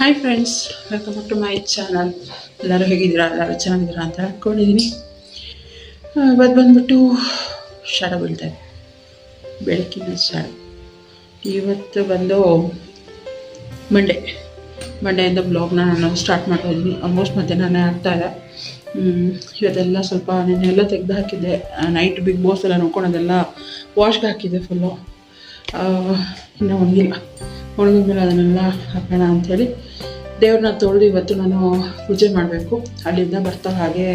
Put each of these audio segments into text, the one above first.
Hi friends welcome to my channel ಎಲ್ಲರೂ ಹೇಗಿದ್ದೀರಾ? ಎಲ್ಲರೂ ಚೆನ್ನಾಗಿದ್ದೀರಾ ಅಂತ ಅಂದ್ಕೊಂಡಿದ್ದೀನಿ ಇವತ್ತು ಬಂದ್ಬಿಟ್ಟು ಶಾಡ ಬೀಳ್ತಾರೆ ಬೆಳಕಿನ ಶಾಡ ಇವತ್ತು ಬಂದು ಮಂಡೇ ಮಂಡೆಯಿಂದ ಬ್ಲಾಗ್ನ ನಾನು ಸ್ಟಾರ್ಟ್ ಮಾಡ್ತಾ ಇದ್ದೀನಿ. ಆಲ್ಮೋಸ್ಟ್ ಮಧ್ಯಾಹ್ನನೇ ಆಗ್ತಾ ಇದೆ. ಹ್ಮ್, ಇವತ್ತೆಲ್ಲ ಸ್ವಲ್ಪ ನೆನ್ನೆಲ್ಲ ತೆಗೆದು ಹಾಕಿದ್ದೆ. ನೈಟ್ ಬಿಗ್ ಬಾಸ್ ಎಲ್ಲ ನೋಡ್ಕೊಂಡು ಅದೆಲ್ಲ ವಾಶ್ಗೆ ಹಾಕಿದ್ದೆ ಫುಲ್ಲು ಇನ್ನೂ ಒಣಗಿಲ್ಲ ಒಣಗಿದ ಮೇಲೆ ಅದನ್ನೆಲ್ಲ ಹಾಕೋಣ ಅಂಥೇಳಿ ದೇವ್ರನ್ನ ತೊಳೆದು ಇವತ್ತು ನಾನು ಪೂಜೆ ಮಾಡಬೇಕು. ಅಲ್ಲಿಂದ ಬರ್ತಾ ಹಾಗೆ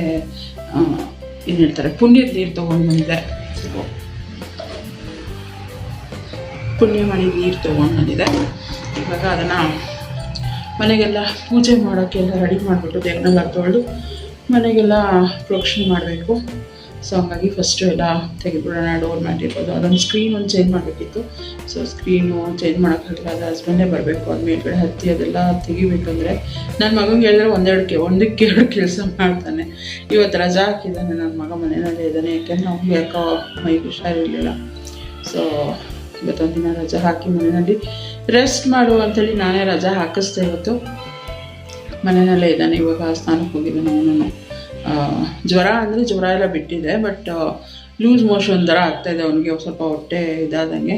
ಏನು ಹೇಳ್ತಾರೆ, ಪುಣ್ಯದ ನೀರು ತೊಗೊಂಡು ಬಂದಿದೆ. ಪುಣ್ಯ ಮಾಡಿ ನೀರು ತೊಗೊಂಡು ಬಂದಿದೆ. ಇವಾಗ ಅದನ್ನು ಮನೆಗೆಲ್ಲ ಪೂಜೆ ಮಾಡೋಕ್ಕೆಲ್ಲ ರೆಡಿ ಮಾಡಿಬಿಟ್ಟು ದೇವ್ರನ್ನೆಲ್ಲ ತೊಳೆದು ಮನೆಗೆಲ್ಲ ಪ್ರೋಕ್ಷಣೆ ಮಾಡಬೇಕು. ಸೊ ಹಂಗಾಗಿ ಫಸ್ಟು ಎಲ್ಲ ತೆಗೆದ್ಬಿಡೋಣ ಡೋರ್ ಮಾಡಿರ್ಬೋದು ಅದೊಂದು ಸ್ಕ್ರೀನ್ ಒಂದು ಚೇಂಜ್ ಮಾಡಬೇಕಿತ್ತು. ಸೊ ಸ್ಕ್ರೀನು ಚೇಂಜ್ ಮಾಡೋಕ್ಕಾಗಲ್ಲ ಅದು ಹಸ್ಬೆಂಡೇ ಬರಬೇಕು. ಅದು ಮೇಲ್ಗಡೆ ಹತ್ತಿ, ಅದೆಲ್ಲ ತೆಗಿಬೇಕಂದ್ರೆ ನನ್ನ ಮಗನಿಗೆ ಹೇಳಿದ್ರೆ ಒಂದೆರಡು ಕೆ ಒಂದಕ್ಕೆ ಎರಡು ಕೆಲಸ ಮಾಡ್ತಾನೆ. ಇವತ್ತು ರಜಾ ಹಾಕಿದ್ದಾನೆ ನನ್ನ ಮಗ ಮನೆಯಲ್ಲೇ ಇದ್ದಾನೆ. ಯಾಕೆಂದರೆ ಅವ್ನಿಗೆ ಯಾಕೋ ಮೈ ಹುಷಾರಿರಲಿಲ್ಲ. ಸೊ ಇವತ್ತೊಂದು ದಿನ ರಜಾ ಹಾಕಿ ಮನೆಯಲ್ಲಿ ರೆಸ್ಟ್ ಮಾಡು ಅಂತೇಳಿ ನಾನೇ ರಜಾ ಹಾಕಿಸ್ದೆ ಇವತ್ತು. ಮನೆಯಲ್ಲೇ ಇದ್ದಾನೆ. ಇವಾಗ ಸ್ನಾನಕ್ಕೆ ಹೋಗಿದ್ದಾನೆ ಅವನು ಜ್ವರ ಅಂದರೆ ಜ್ವರ ಎಲ್ಲ ಬಿಟ್ಟಿದೆ ಬಟ್ ಲೂಸ್ ಮೋಷನ್ ಥರ ಆಗ್ತಾಯಿದೆ ಅವನಿಗೆ ಸ್ವಲ್ಪ ಹೊಟ್ಟೆ ಇದಾದಂಗೆ.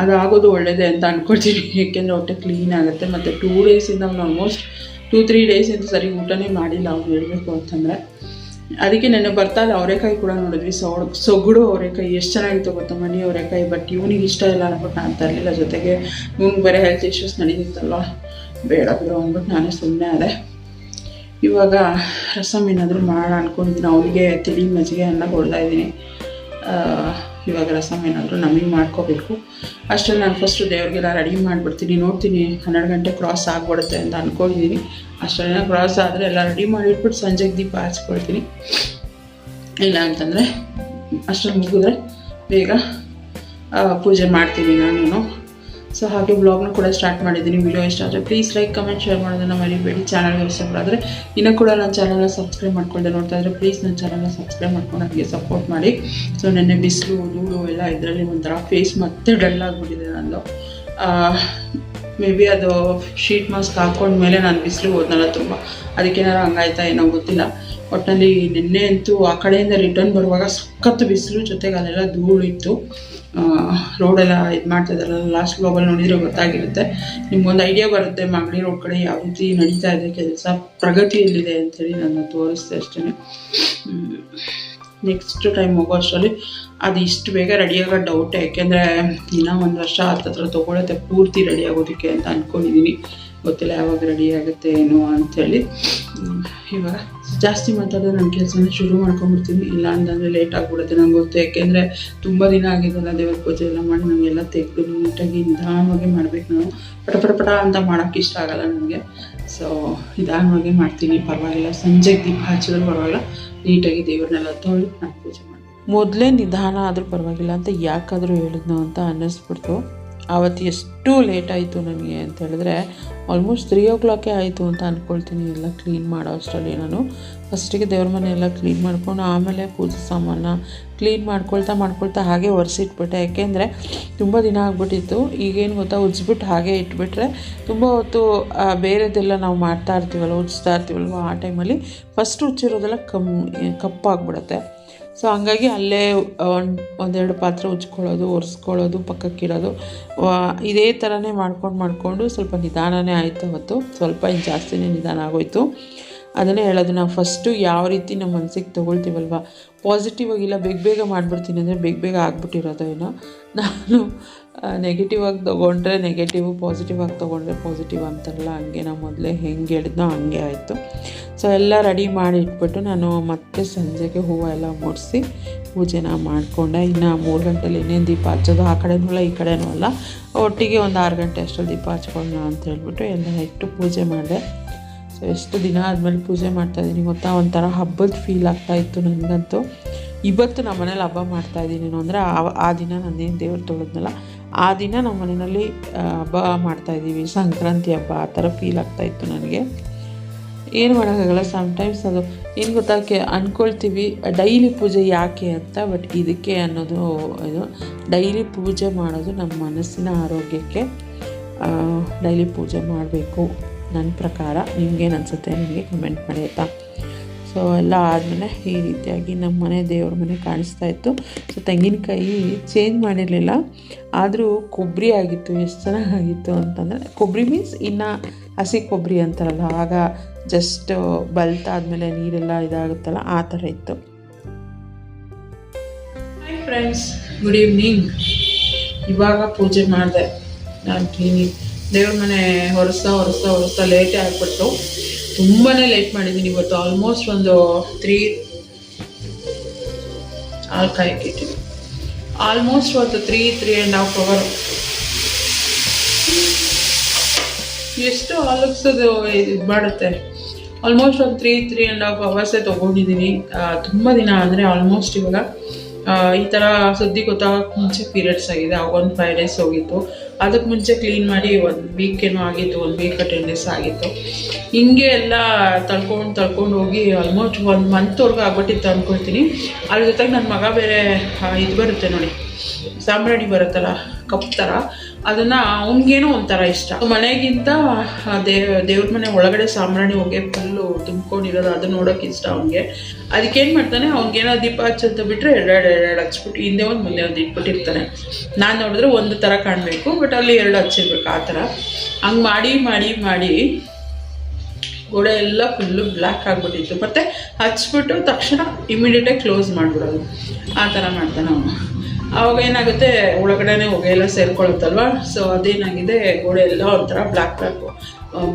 ಅದು ಆಗೋದು ಒಳ್ಳೆಯದೇ ಅಂತ ಅಂದ್ಕೊಳ್ತೀನಿ ಏಕೆಂದರೆ ಹೊಟ್ಟೆ ಕ್ಲೀನ್ ಆಗುತ್ತೆ. ಮತ್ತು ಟೂ ಡೇಸಿಂದ ಅವ್ನು ಆಲ್ಮೋಸ್ಟ್ ಟೂ ತ್ರೀ ಡೇಸಿಂದ ಸರಿ ಊಟನೇ ಮಾಡಿಲ್ಲ ಅವ್ನು ಹೇಳಬೇಕು ಅಂತಂದರೆ. ಅದಕ್ಕೆ ನೆನ್ನೆ ಬರ್ತಾ ಇಲ್ಲ ಅವರೆಕಾಯಿ ಕೂಡ ನೋಡಿದ್ವಿ ಸೊಡ್ ಸೊಗಡು ಅವರೆಕಾಯಿ ಎಷ್ಟು ಚೆನ್ನಾಗಿತ್ತು ಗೊತ್ತಾ ಮನೆ ಅವರೆಕಾಯಿ ಬಟ್ ಇವನಿಗೆ ಇಷ್ಟ ಇಲ್ಲ ಅಂದ್ಬಿಟ್ಟು ನಾನು ತರಲಿಲ್ಲ. ಜೊತೆಗೆ, ಇವ್ನಿಗೆ ಬೇರೆ ಹೆಲ್ತ್ ಇಶ್ಯೂಸ್ ನಡೀತಿತ್ತಲ್ವ ಬೇಡ ಬಿಡು ಅಂದ್ಬಿಟ್ಟು ನಾನೇ ಸುಮ್ಮನೆ ಅದೇ ಇವಾಗ ರಸಮ್ ಏನಾದರೂ ಮಾಡೋಣ ಅಂದ್ಕೊಂಡಿದ್ದೀನಿ ಅವನಿಗೆ ತಿಳಿ ಮಜ್ಜಿಗೆ ಅನ್ನ ಕೊಡ್ತಾ ಇದ್ದೀನಿ. ಇವಾಗ ರಸಮ್ ಏನಾದರೂ ನಮಗೆ ಮಾಡ್ಕೋಬೇಕು. ಅಷ್ಟರಲ್ಲಿ ನಾನು ಫಸ್ಟು ದೇವ್ರಿಗೆಲ್ಲ ರೆಡಿ ಮಾಡಿಬಿಡ್ತೀನಿ. ನೋಡ್ತೀನಿ, ಹನ್ನೆರಡು ಗಂಟೆ ಕ್ರಾಸ್ ಆಗಿಬಿಡುತ್ತೆ ಅಂತ ಅಂದ್ಕೊಂಡಿದ್ದೀನಿ ಅಷ್ಟೆಲ್ಲ ಕ್ರಾಸ್ ಆದರೆ ಎಲ್ಲ ರೆಡಿ ಮಾಡಿಟ್ಬಿಟ್ಟು ಸಂಜೆಗೆ ದೀಪ ಹಚ್ಕೊಳ್ತೀನಿ. ಇಲ್ಲ ಅಂತಂದರೆ ಅಷ್ಟರಲ್ಲಿ ಮುಗಿದ್ರೆ ಬೇಗ ಪೂಜೆ ಮಾಡ್ತೀನಿ ನಾನು ಸೊ ಹಾಗೆ ಬ್ಲಾಗ್ನ ಕೂಡ ಸ್ಟಾರ್ಟ್ ಮಾಡಿದ್ದೀನಿ. ವಿಡಿಯೋ ಇಷ್ಟ ಆದರೆ ಪ್ಲೀಸ್ ಲೈಕ್ ಕಮೆಂಟ್ ಶೇರ್ ಮಾಡೋದನ್ನು ಮರಿಬೇಡಿ. ಚಾನಲ್ಗೆ ಇಷ್ಟಪಡಾದರೆ ಇನ್ನೂ ಕೂಡ ನನ್ನ ಚಾನಲ್ನ ಸಬ್ಸ್ಕ್ರೈಬ್ ಮಾಡ್ಕೊಳ್ಳದೆ ನೋಡ್ತಾ ಇದ್ದರೆ ಪ್ಲೀಸ್ ನನ್ನ ಚಾನಲ್ನ ಸಬ್ಸ್ಕ್ರೈಬ್ ಮಾಡ್ಕೊಂಡು ನನಗೆ ಸಪೋರ್ಟ್ ಮಾಡಿ. ಸೊ ನೆನ್ನೆ ಬಿಸಿಲು, ಧೂಳು ಎಲ್ಲ ಇದರಲ್ಲಿ ಒಂಥರ ಫೇಸ್ ಮತ್ತೆ ಡಲ್ ಆಗಿಬಿಟ್ಟಿದೆ ನಂದು. ಮೇ ಬಿ ಅದು ಶೀಟ್ ಮಾಸ್ಕ್ ಹಾಕೊಂಡ್ಮೇಲೆ ನಾನು ಬಿಸಿಲು ಹೋದ್ನಲ್ಲ ತುಂಬ. ಅದಕ್ಕೇನಾರು ಹಂಗಾಯ್ತಾ ಏನೋ ಗೊತ್ತಿಲ್ಲ. ಒಟ್ಟಿನಲ್ಲಿ ನಿನ್ನೆ ಅಂತೂ ಆ ಕಡೆಯಿಂದ ರಿಟರ್ನ್ ಬರುವಾಗ ಸಖತ್ತು ಬಿಸಿಲು ಜೊತೆಗೆ ಅಲ್ಲೆಲ್ಲ ಧೂಳು ಇತ್ತು. ರೋಡೆಲ್ಲ ಇದು ಮಾಡ್ತಾ ಇದ್ದಾರಲ್ಲ ಲಾಸ್ಟ್ ಗ್ಲೋಬಲ್ ನೋಡಿದರೆ ಗೊತ್ತಾಗಿರುತ್ತೆ. ನಿಮ್ಗೊಂದು ಐಡಿಯಾ ಬರುತ್ತೆ, ಮಾಗಡಿ ರೋಡ್ ಕಡೆ ಯಾವ ರೀತಿ ನಡೀತಾ ಇದೆ, ಕೆಲಸ ಪ್ರಗತಿಯಲ್ಲಿದೆ ಅಂತೇಳಿ ನಾನು ತೋರಿಸ್ದೆ ಅಷ್ಟೇ ನೆಕ್ಸ್ಟ್ ಟೈಮ್ ಹೋಗೋ ಅಷ್ಟರಲ್ಲಿ ಅದು ಇಷ್ಟು ಬೇಗ ರೆಡಿಯಾಗೋ ಡೌಟೇ ಡೌಟ್ ಯಾಕೆಂದರೆ ಇನ್ನೂ ಒಂದು ವರ್ಷ ಹತ್ತತ್ರ ತೊಗೊಳುತ್ತೆ, ಪೂರ್ತಿ ರೆಡಿ ಆಗೋದಕ್ಕೆ ಅಂತ ಅಂದ್ಕೊಂಡಿದ್ದೀನಿ ಗೊತ್ತಿಲ್ಲ ಯಾವಾಗ ರೆಡಿ ಆಗುತ್ತೆ ಏನು ಅಂಥೇಳಿ ಇವಾಗ ಜಾಸ್ತಿ ಮಾತಾಡಿದ್ರೆ ನನ್ನ ಕೆಲಸನ ಶುರು ಮಾಡ್ಕೊಂಬಿಡ್ತೀನಿ ಇಲ್ಲ ಅಂತಂದರೆ ಲೇಟ್ ಆಗಿಬಿಡುತ್ತೆ ನಂಗೆ ಗೊತ್ತು. ಯಾಕೆಂದರೆ ತುಂಬ ದಿನ ಆಗಿದೆಲ್ಲ ದೇವ್ರ ಪೂಜೆ ಎಲ್ಲ ಮಾಡಿ ನಮಗೆಲ್ಲ ತೆಗೆದು ನೀಟಾಗಿ ನಿಧಾನವಾಗಿ ಮಾಡ್ಬೇಕು ನಾವು ಪಟ ಪಟ ಪಟ ಅಂತ ಮಾಡೋಕ್ಕೆ ಇಷ್ಟ ಆಗಲ್ಲ ನನಗೆ. ಸೊ ನಿಧಾನವಾಗಿ ಮಾಡ್ತೀನಿ. ಪರವಾಗಿಲ್ಲ. ಸಂಜೆ ದೀಪ ಹಚ್ಚಿದ್ರು ಪರವಾಗಿಲ್ಲ. ನೀಟಾಗಿ ದೇವ್ರನ್ನೆಲ್ಲ ತೊಳಿ ನಾನು ಪೂಜೆ ಮಾಡ್ತೀನಿ. ಮೊದಲೇ ನಿಧಾನ ಆದರೂ ಪರವಾಗಿಲ್ಲ ಅಂತ ಯಾಕಾದರೂ ಹೇಳಿದ್ನೋ ಅಂತ ಅನ್ನಿಸ್ಬಿಡ್ತು. ಆವತ್ತು ಎಷ್ಟು ಲೇಟ್ ಆಯಿತು ನನಗೆ ಅಂತ ಹೇಳಿದ್ರೆ ಆಲ್ಮೋಸ್ಟ್ ತ್ರೀ ಓ ಕ್ಲಾಕೇ ಆಯಿತು ಅಂತ ಅಂದ್ಕೊಳ್ತೀನಿ ಎಲ್ಲ ಕ್ಲೀನ್ ಮಾಡೋ ಅಷ್ಟರಲ್ಲಿ ನಾನು. ಫಸ್ಟಿಗೆ ದೇವ್ರ ಮನೆ ಎಲ್ಲ ಕ್ಲೀನ್ ಮಾಡ್ಕೊಂಡು ಆಮೇಲೆ ಪೂಜೆ ಸಾಮಾನ ಕ್ಲೀನ್ ಮಾಡ್ಕೊಳ್ತಾ ಮಾಡ್ಕೊಳ್ತಾ ಹಾಗೆ ಒರೆಸಿಟ್ಬಿಟ್ಟೆ ಯಾಕೆಂದರೆ ತುಂಬ ದಿನ ಆಗ್ಬಿಟ್ಟಿತ್ತು. ಈಗೇನು ಗೊತ್ತಾ, ಉಜ್ಬಿಟ್ಟು ಹಾಗೆ ಇಟ್ಬಿಟ್ರೆ ತುಂಬ ಹೊತ್ತು ಬೇರೆದೆಲ್ಲ ನಾವು ಮಾಡ್ತಾ ಇರ್ತೀವಲ್ಲ ಉಜ್ತಾ ಇರ್ತೀವಲ್ವ ಆ ಟೈಮಲ್ಲಿ ಫಸ್ಟ್ ಉಜ್ಜಿರೋದೆಲ್ಲ ಕಮ್ಮಿ, ಕಪ್ಪಾಗ್ಬಿಡುತ್ತೆ. ಸೊ ಹಂಗಾಗಿ ಅಲ್ಲೇ ಒಂದು, ಒಂದೆರಡು ಪಾತ್ರೆ ಉಜ್ಕೊಳ್ಳೋದು, ಒರೆಸ್ಕೊಳ್ಳೋದು ಪಕ್ಕಕ್ಕಿಡೋದು ಇದೇ ಥರನೇ ಮಾಡ್ಕೊಂಡು ಮಾಡಿಕೊಂಡು ಸ್ವಲ್ಪ ನಿಧಾನನೇ ಆಯಿತು ಅವತ್ತು. ಸ್ವಲ್ಪ ಜಾಸ್ತಿನೇ ನಿಧಾನ ಆಗೋಯ್ತು. ಅದನ್ನೇ ಹೇಳೋದು, ನಾವು ಫಸ್ಟು ಯಾವ ರೀತಿ ನಮ್ಮ ಮನಸ್ಸಿಗೆ ತೊಗೊಳ್ತೀವಲ್ವ? ಪಾಸಿಟಿವ್ ಆಗಿಲ್ಲ ಬೇಗ ಬೇಗ ಮಾಡಿಬಿಡ್ತೀನಿ ಅಂದರೆ ಬೇಗ ಬೇಗ ಆಗ್ಬಿಟ್ಟಿರೋದು ಏನೋ. ನಾನು ನೆಗೆಟಿವ್ ಆಗಿ ತೊಗೊಂಡ್ರೆ ನೆಗೆಟಿವ್ ಪಾಸಿಟಿವ್ ಆಗಿ ತೊಗೊಂಡ್ರೆ ಪಾಸಿಟಿವ್ ಅಂತಾರಲ್ಲ ಹಂಗೆ ನಾವು ಮೊದಲೇ ಹೆಂಗೆ ಹೇಳಿದ್ನೋ ಹಂಗೆ ಆಯಿತು. ಸೊ ಎಲ್ಲ ರೆಡಿ ಮಾಡಿ ಇಟ್ಬಿಟ್ಟು ನಾನು ಮತ್ತೆ ಸಂಜೆಗೆ ಹೂವು ಎಲ್ಲ ಮುಡಿಸಿ ಪೂಜೆನ ಮಾಡಿಕೊಂಡೆ. ಇನ್ನು ಮೂರು ಗಂಟೆಲಿ ಇನ್ನೇನು ದೀಪ ಹಚ್ಚೋದು? ಆ ಕಡೆನೂ ಅಲ್ಲ, ಈ ಕಡೆನೂ ಅಲ್ಲ. ಒಟ್ಟಿಗೆ ಒಂದು ಆರು ಗಂಟೆ ಅಷ್ಟರಲ್ಲಿ ದೀಪ ಹಚ್ಕೊಳ್ಳೋಣ ಅಂತ ಹೇಳ್ಬಿಟ್ಟು ಎಲ್ಲ ಇಟ್ಟು ಪೂಜೆ ಮಾಡಿದೆ. ಸೊ ಎಷ್ಟು ದಿನ ಆದಮೇಲೆ ಪೂಜೆ ಮಾಡ್ತಾಯಿದ್ದೀನಿ ಗೊತ್ತಾ? ಒಂಥರ ಹಬ್ಬದ ಫೀಲ್ ಆಗ್ತಾಯಿತ್ತು ನನಗಂತೂ ಇವತ್ತು ನಮ್ಮ ಮನೇಲಿ ಹಬ್ಬ ಮಾಡ್ತಾಯಿದ್ದೀನಿ ಅಂದರೆ ಆ ಆ ದಿನ ನಾನೇನು ದೇವ್ರು ತೊಳೆದ್ನಲ್ಲ, ಆ ದಿನ ನಮ್ಮ ಮನೆಯಲ್ಲಿ ಹಬ್ಬ ಮಾಡ್ತಾಯಿದ್ದೀವಿ ಸಂಕ್ರಾಂತಿ ಹಬ್ಬ, ಆ ಥರ ಫೀಲ್ ಆಗ್ತಾಯಿತ್ತು ನನಗೆ. ಏನು ಮಾಡೋಕ್ಕಾಗಲ್ಲ ಸಮ್ಟೈಮ್ಸ್ ಅದು ಏನು ಗೊತ್ತಾಕೆ ಅಂದ್ಕೊಳ್ತೀವಿ ಡೈಲಿ ಪೂಜೆ ಯಾಕೆ ಅಂತ ಬಟ್ ಇದಕ್ಕೆ ಅನ್ನೋದು ಇದು. ಡೈಲಿ ಪೂಜೆ ಮಾಡೋದು ನಮ್ಮ ಮನಸ್ಸಿನ ಆರೋಗ್ಯಕ್ಕೆ ಡೈಲಿ ಪೂಜೆ ಮಾಡಬೇಕು. ನನ್ನ ಪ್ರಕಾರ ನಿಮ್ಗೇನು ಅನಿಸುತ್ತೆ ನನಗೆ ಕಮೆಂಟ್ ಮಾಡಿ ಆಯಿತಾ? ಸೊ ಎಲ್ಲ ಆದಮೇಲೆ ಈ ರೀತಿಯಾಗಿ ನಮ್ಮ ಮನೆ ದೇವ್ರ ಮನೆ ಕಾಣಿಸ್ತಾ ಇತ್ತು. ಸೊ ತೆಂಗಿನಕಾಯಿ ಚೇಂಜ್ ಮಾಡಿರಲಿಲ್ಲ. ಆದರೂ ಕೊಬ್ಬರಿ ಆಗಿತ್ತು. ಎಷ್ಟು ಚೆನ್ನಾಗಿತ್ತು ಅಂತಂದರೆ, ಕೊಬ್ಬರಿ ಮೀನ್ಸ್ ಇನ್ನು ಹಸಿ ಕೊಬ್ಬರಿ ಅಂತಾರಲ್ಲ, ಆಗ ಜಸ್ಟ್ ಬಲ್ತಾದ್ಮೇಲೆ ನೀರೆಲ್ಲ ಇದಾಗುತ್ತಲ್ಲ, ಆ ಥರ ಇತ್ತು. ಫ್ರೆಂಡ್ಸ್ ಗುಡ್ ಈವ್ನಿಂಗ್ ಇವಾಗ ಪೂಜೆ ಮಾಡಿದೆ. ನಾನು ಕ್ಲೀನಿಂಗ್ ದೇವ್ರ ಮನೆ ಹೊರಸ್ತಾ ಹೊರಸ್ತಾ ಹೊರಸ್ತಾ ಲೇಟೇ ಆಗಿಬಿಟ್ಟು ತುಂಬಾ ಲೇಟ್ ಮಾಡಿದ್ದೀನಿ ಇವತ್ತು ಆಲ್ಮೋಸ್ಟ್ ಒಂದು ತ್ರೀ ಆಲ್ ಕಾಯಕ್ಕೆ ಆಲ್ಮೋಸ್ಟ್ ಒಂದು three three and half hour ಎಷ್ಟು ಹಾಲಕ್ಸೋದು ಇದು ಮಾಡುತ್ತೆ? ಆಲ್ಮೋಸ್ಟ್ ಒಂದು ತ್ರೀ ತ್ರೀ ಆ್ಯಂಡ್ ಹಾಫ್ ಅವರ್ಸೇ ತೊಗೊಂಡಿದ್ದೀನಿ ತುಂಬ ದಿನ ಅಂದರೆ ಆಲ್ಮೋಸ್ಟ್ ಇವಾಗ ಈ ಥರ ಸುದ್ದಿ ಗೊತ್ತಾಗೋಕ್ಕೆ ಮುಂಚೆ ಪೀರಿಯಡ್ಸ್ ಆಗಿದೆ, ಆಗ ಒಂದು ಫೈವ್ ಡೇಸ್ ಹೋಗಿತ್ತು. ಅದಕ್ಕೆ ಮುಂಚೆ ಕ್ಲೀನ್ ಮಾಡಿ ಒಂದು ವೀಕ್ ಏನೋ ಆಗಿತ್ತು, ಒಂದು ವೀಕ್ ಟೆನ್ ಡೇಸ್ ಆಗಿತ್ತು. ಹಿಂಗೆ ಎಲ್ಲ ತಳ್ಕೊಂಡು ತಳ್ಕೊಂಡು ಹೋಗಿ ಆಲ್ಮೋಸ್ಟ್ ಒಂದು ಮಂತ್ವರೆಗೂ ಆಗ್ಬಿಟ್ಟಿತ್ತು ಅಂದ್ಕೊಳ್ತೀನಿ ಅದ್ರ ಜೊತೆಗೆ ನನ್ನ ಮಗ ಬೇರೆ ಇದು ಬರುತ್ತೆ ನೋಡಿ. ಸಾಂಬ್ರಾಣಿ ಬರುತ್ತಲ್ಲ, ಕಪ್ ಥರ ಅದನ್ನು ಅವನಿಗೇನೋ ಒಂಥರ ಇಷ್ಟ. ಮನೆಗಿಂತ ದೇವ್, ದೇವ್ರ ಮನೆ ಒಳಗಡೆ ಸಾಂಬ್ರಾಣಿ ಹೊಗೆ ಫುಲ್ಲು ತುಂಬ್ಕೊಂಡಿರೋದು ಅದು ನೋಡೋಕೆ ಇಷ್ಟ ಅವನಿಗೆ. ಅದಕ್ಕೇನು ಮಾಡ್ತಾನೆ, ಅವ್ನಿಗೇನೋ ದೀಪ ಹಚ್ಚಂತ ಬಿಟ್ಟರೆ ಎರಡೆರಡು ಎರಡು ಹಚ್ಬಿಟ್ಟು, ಹಿಂದೆ ಒಂದು, ಮುಂದೆ ಒಂದು ಇಟ್ಬಿಟ್ಟಿರ್ತಾನೆ. ನಾನು ನೋಡಿದ್ರೆ ಒಂದು ಥರ ಕಾಣಬೇಕು, ಬಟ್ ಅಲ್ಲಿ ಎರಡು ಹಚ್ಚಿರ್ಬೇಕು, ಆ ಥರ ಹಂಗೆ ಮಾಡಿ ಮಾಡಿ ಮಾಡಿ ಗೋಡೆ ಎಲ್ಲ ಫುಲ್ಲು ಬ್ಲ್ಯಾಕ್ ಆಗಿಬಿಟ್ಟಿತ್ತು. ಮತ್ತು ಹಚ್ಬಿಟ್ಟು ತಕ್ಷಣ ಇಮಿಡಿಯೇಟಾಗಿ ಕ್ಲೋಸ್ ಮಾಡಿಬಿಡೋದು. ಆ ಥರ ಮಾಡ್ತಾನೆ ಅವನು. ಆವಾಗ ಏನಾಗುತ್ತೆ, ಒಳಗಡೆನೆ ಹೊಗೆ ಎಲ್ಲ ಸೇರ್ಕೊಳ್ಳುತ್ತಲ್ವ? ಸೊ ಅದೇನಾಗಿದೆ ಗೋಡೆ ಎಲ್ಲ ಒಂಥರ ಬ್ಲ್ಯಾಕ್ ಬ್ಲ್ಯಾಕು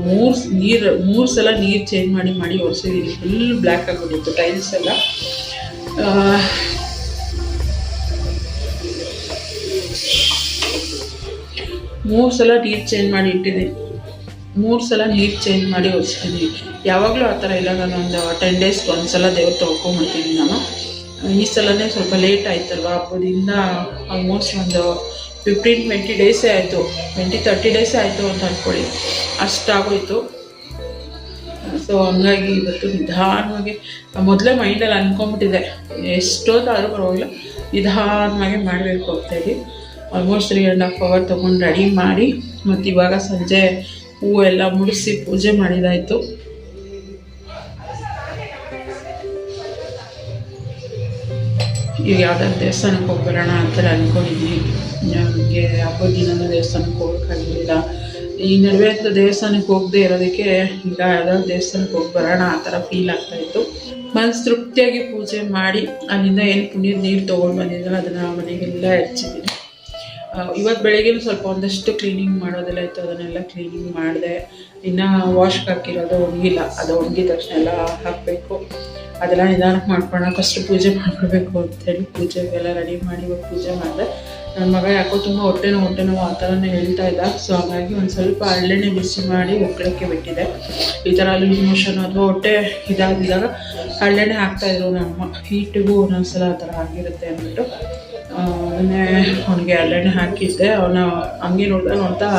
ಮೂರು ನೀರು, ಮೂರು ಸಲ ನೀರು ಚೇಂಜ್ ಮಾಡಿ ಮಾಡಿ ಒರೆಸಿದ್ದೀನಿ ಫುಲ್ ಬ್ಲ್ಯಾಕ್ ಆಗಿಬಿಟ್ಟಿತ್ತು ಟೈಲ್ಸ್ ಎಲ್ಲ. ಮೂರು ಸಲ ನೀರು ಚೇಂಜ್ ಮಾಡಿ ಇಟ್ಟಿದ್ದೀನಿ ಮೂರು ಸಲ ನೀರು ಚೇಂಜ್ ಮಾಡಿ ಒರೆಸ್ತೀನಿ ಯಾವಾಗಲೂ ಆ ಥರ ಇಲ್ಲ ನಾನು ಒಂದು ಟೆನ್ ಡೇಸ್ಗೆ ಒಂದು ಸಲ ದೇವ್ರು ನಾನು. ಈ ಸಲನೇ ಸ್ವಲ್ಪ ಲೇಟ್ ಆಯ್ತಲ್ವ? ಹಬ್ಬದಿಂದ ಆಲ್ಮೋಸ್ಟ್ ಒಂದು ಫಿಫ್ಟೀನ್ ಟ್ವೆಂಟಿ ಡೇಸೇ ಆಯಿತು. ಟ್ವೆಂಟಿ ತರ್ಟಿ ಡೇಸೇ ಆಯಿತು ಅಂತ ಅಂದ್ಕೊಳ್ಳಿ ಅಷ್ಟಾಗೋಯ್ತು. ಸೊ ಹಂಗಾಗಿ ಇವತ್ತು ನಿಧಾನವಾಗಿ, ಮೊದಲೇ ಮೈಂಡಲ್ಲಿ ಅಂದ್ಕೊಂಬಿಟ್ಟಿದೆ ಎಷ್ಟೊತ್ತಾದರೂ ಪರವಾಗಿಲ್ಲ, ನಿಧಾನವಾಗಿ ಮಾಡಬೇಕು ಅಂತೇಳಿ almost three and half hour ತೊಗೊಂಡು ರೆಡಿ ಮಾಡಿ ಮತ್ತು ಇವಾಗ ಸಂಜೆ ಹೂವೆಲ್ಲ ಮುಡಿಸಿ ಪೂಜೆ ಮಾಡಿದಾಯಿತು. ಈಗ ಯಾವ್ದಾದ್ರು ದೇವಸ್ಥಾನಕ್ಕೆ ಹೋಗಿ ಬರೋಣ ಅಂತ ಅಂದ್ಕೊಂಡಿದ್ದೀನಿ ನನಗೆ ಹಬ್ಬದ ದಿನನೂ ದೇವಸ್ಥಾನಕ್ಕೆ ಹೋಗೋಕ್ಕಾಗಿರಲಿಲ್ಲ ಈ ನಡುವೆ ದೇವಸ್ಥಾನಕ್ಕೆ ಹೋಗದೆ ಇರೋದಕ್ಕೆ ಈಗ ಯಾವ್ದಾದ್ರು ದೇವಸ್ಥಾನಕ್ಕೆ ಹೋಗಿ ಬರೋಣ ಆ ಥರ ಫೀಲ್ ಆಗ್ತಾಯಿತ್ತು ಮನಸ್ಸು ತೃಪ್ತಿಯಾಗಿ ಪೂಜೆ ಮಾಡಿ ಅಲ್ಲಿಂದ ಏನು ಪುಣ್ಯದ ನೀರು ತೊಗೊಂಡು ಬಂದಿದ್ದಲ್ಲ ಅದನ್ನು ಮನೆಗೆಲ್ಲ ಹೆಚ್ಚಿದ್ದೀನಿ. ಇವತ್ತು ಬೆಳಗ್ಗೆ ಸ್ವಲ್ಪ ಒಂದಷ್ಟು ಕ್ಲೀನಿಂಗ್ ಮಾಡೋದೆಲ್ಲ ಇತ್ತು. ಅದನ್ನೆಲ್ಲ ಕ್ಲೀನಿಂಗ್ ಮಾಡಿದೆ. ಇನ್ನು ವಾಶ್ಗೆ ಹಾಕಿರೋದು ಒಣಗಿಲ್ಲ. ಅದು ಒಣಗಿದ ತಕ್ಷಣ ಎಲ್ಲ ಹಾಕಬೇಕು. ಅದೆಲ್ಲ ನಿಧಾನಕ್ಕೆ ಮಾಡ್ಕೊಳ್ಳೋಣ. ಫಸ್ಟ್ ಪೂಜೆ ಮಾಡ್ಕೊಳ್ಬೇಕು ಅಂತೇಳಿ ಪೂಜೆಗೆಲ್ಲ ರೆಡಿ ಮಾಡಿ ಇವಾಗ ಪೂಜೆ ಮಾಡಿದೆ. ನನ್ನ ಮಗ ಯಾಕೋ ತುಂಬ ಹೊಟ್ಟೆ ನೋವು ಹೊಟ್ಟೆ ನೋವು ಆ ಥರನೇ ಹೇಳ್ತಾ ಇದ್ದ. ಸೊ ಹಾಗಾಗಿ ಒಂದು ಸ್ವಲ್ಪ ಹಳ್ಳೆಣ್ಣೆ ಬಿಸಿ ಮಾಡಿ ಒಕ್ಕಳಕ್ಕೆ ಬಿಟ್ಟಿದೆ ಈ ಥರ ಅಲ್ಲಿ ಮೋಷನ್ ಅಥವಾ ಹೊಟ್ಟೆ ಇದಾಗಿದ್ದಾಗ ಹಳ್ಳೆಣ್ಣೆ ಹಾಕ್ತಾಯಿದ್ರು ನಮ್ಮ ಹೀಟಿಗೂ ಒಂದೊಂದ್ಸಲ ಆ ಥರ ಆಗಿರುತ್ತೆ ಅಂದ್ಬಿಟ್ಟು ಅದನ್ನೇ ಅವನಿಗೆ ಹಳ್ಳೆಣ್ಣೆ ಹಾಕಿದ್ದೆ. ಅವನ ಹಂಗೆ ನೋಡ್ತಾ ನೋಡ್ತಾ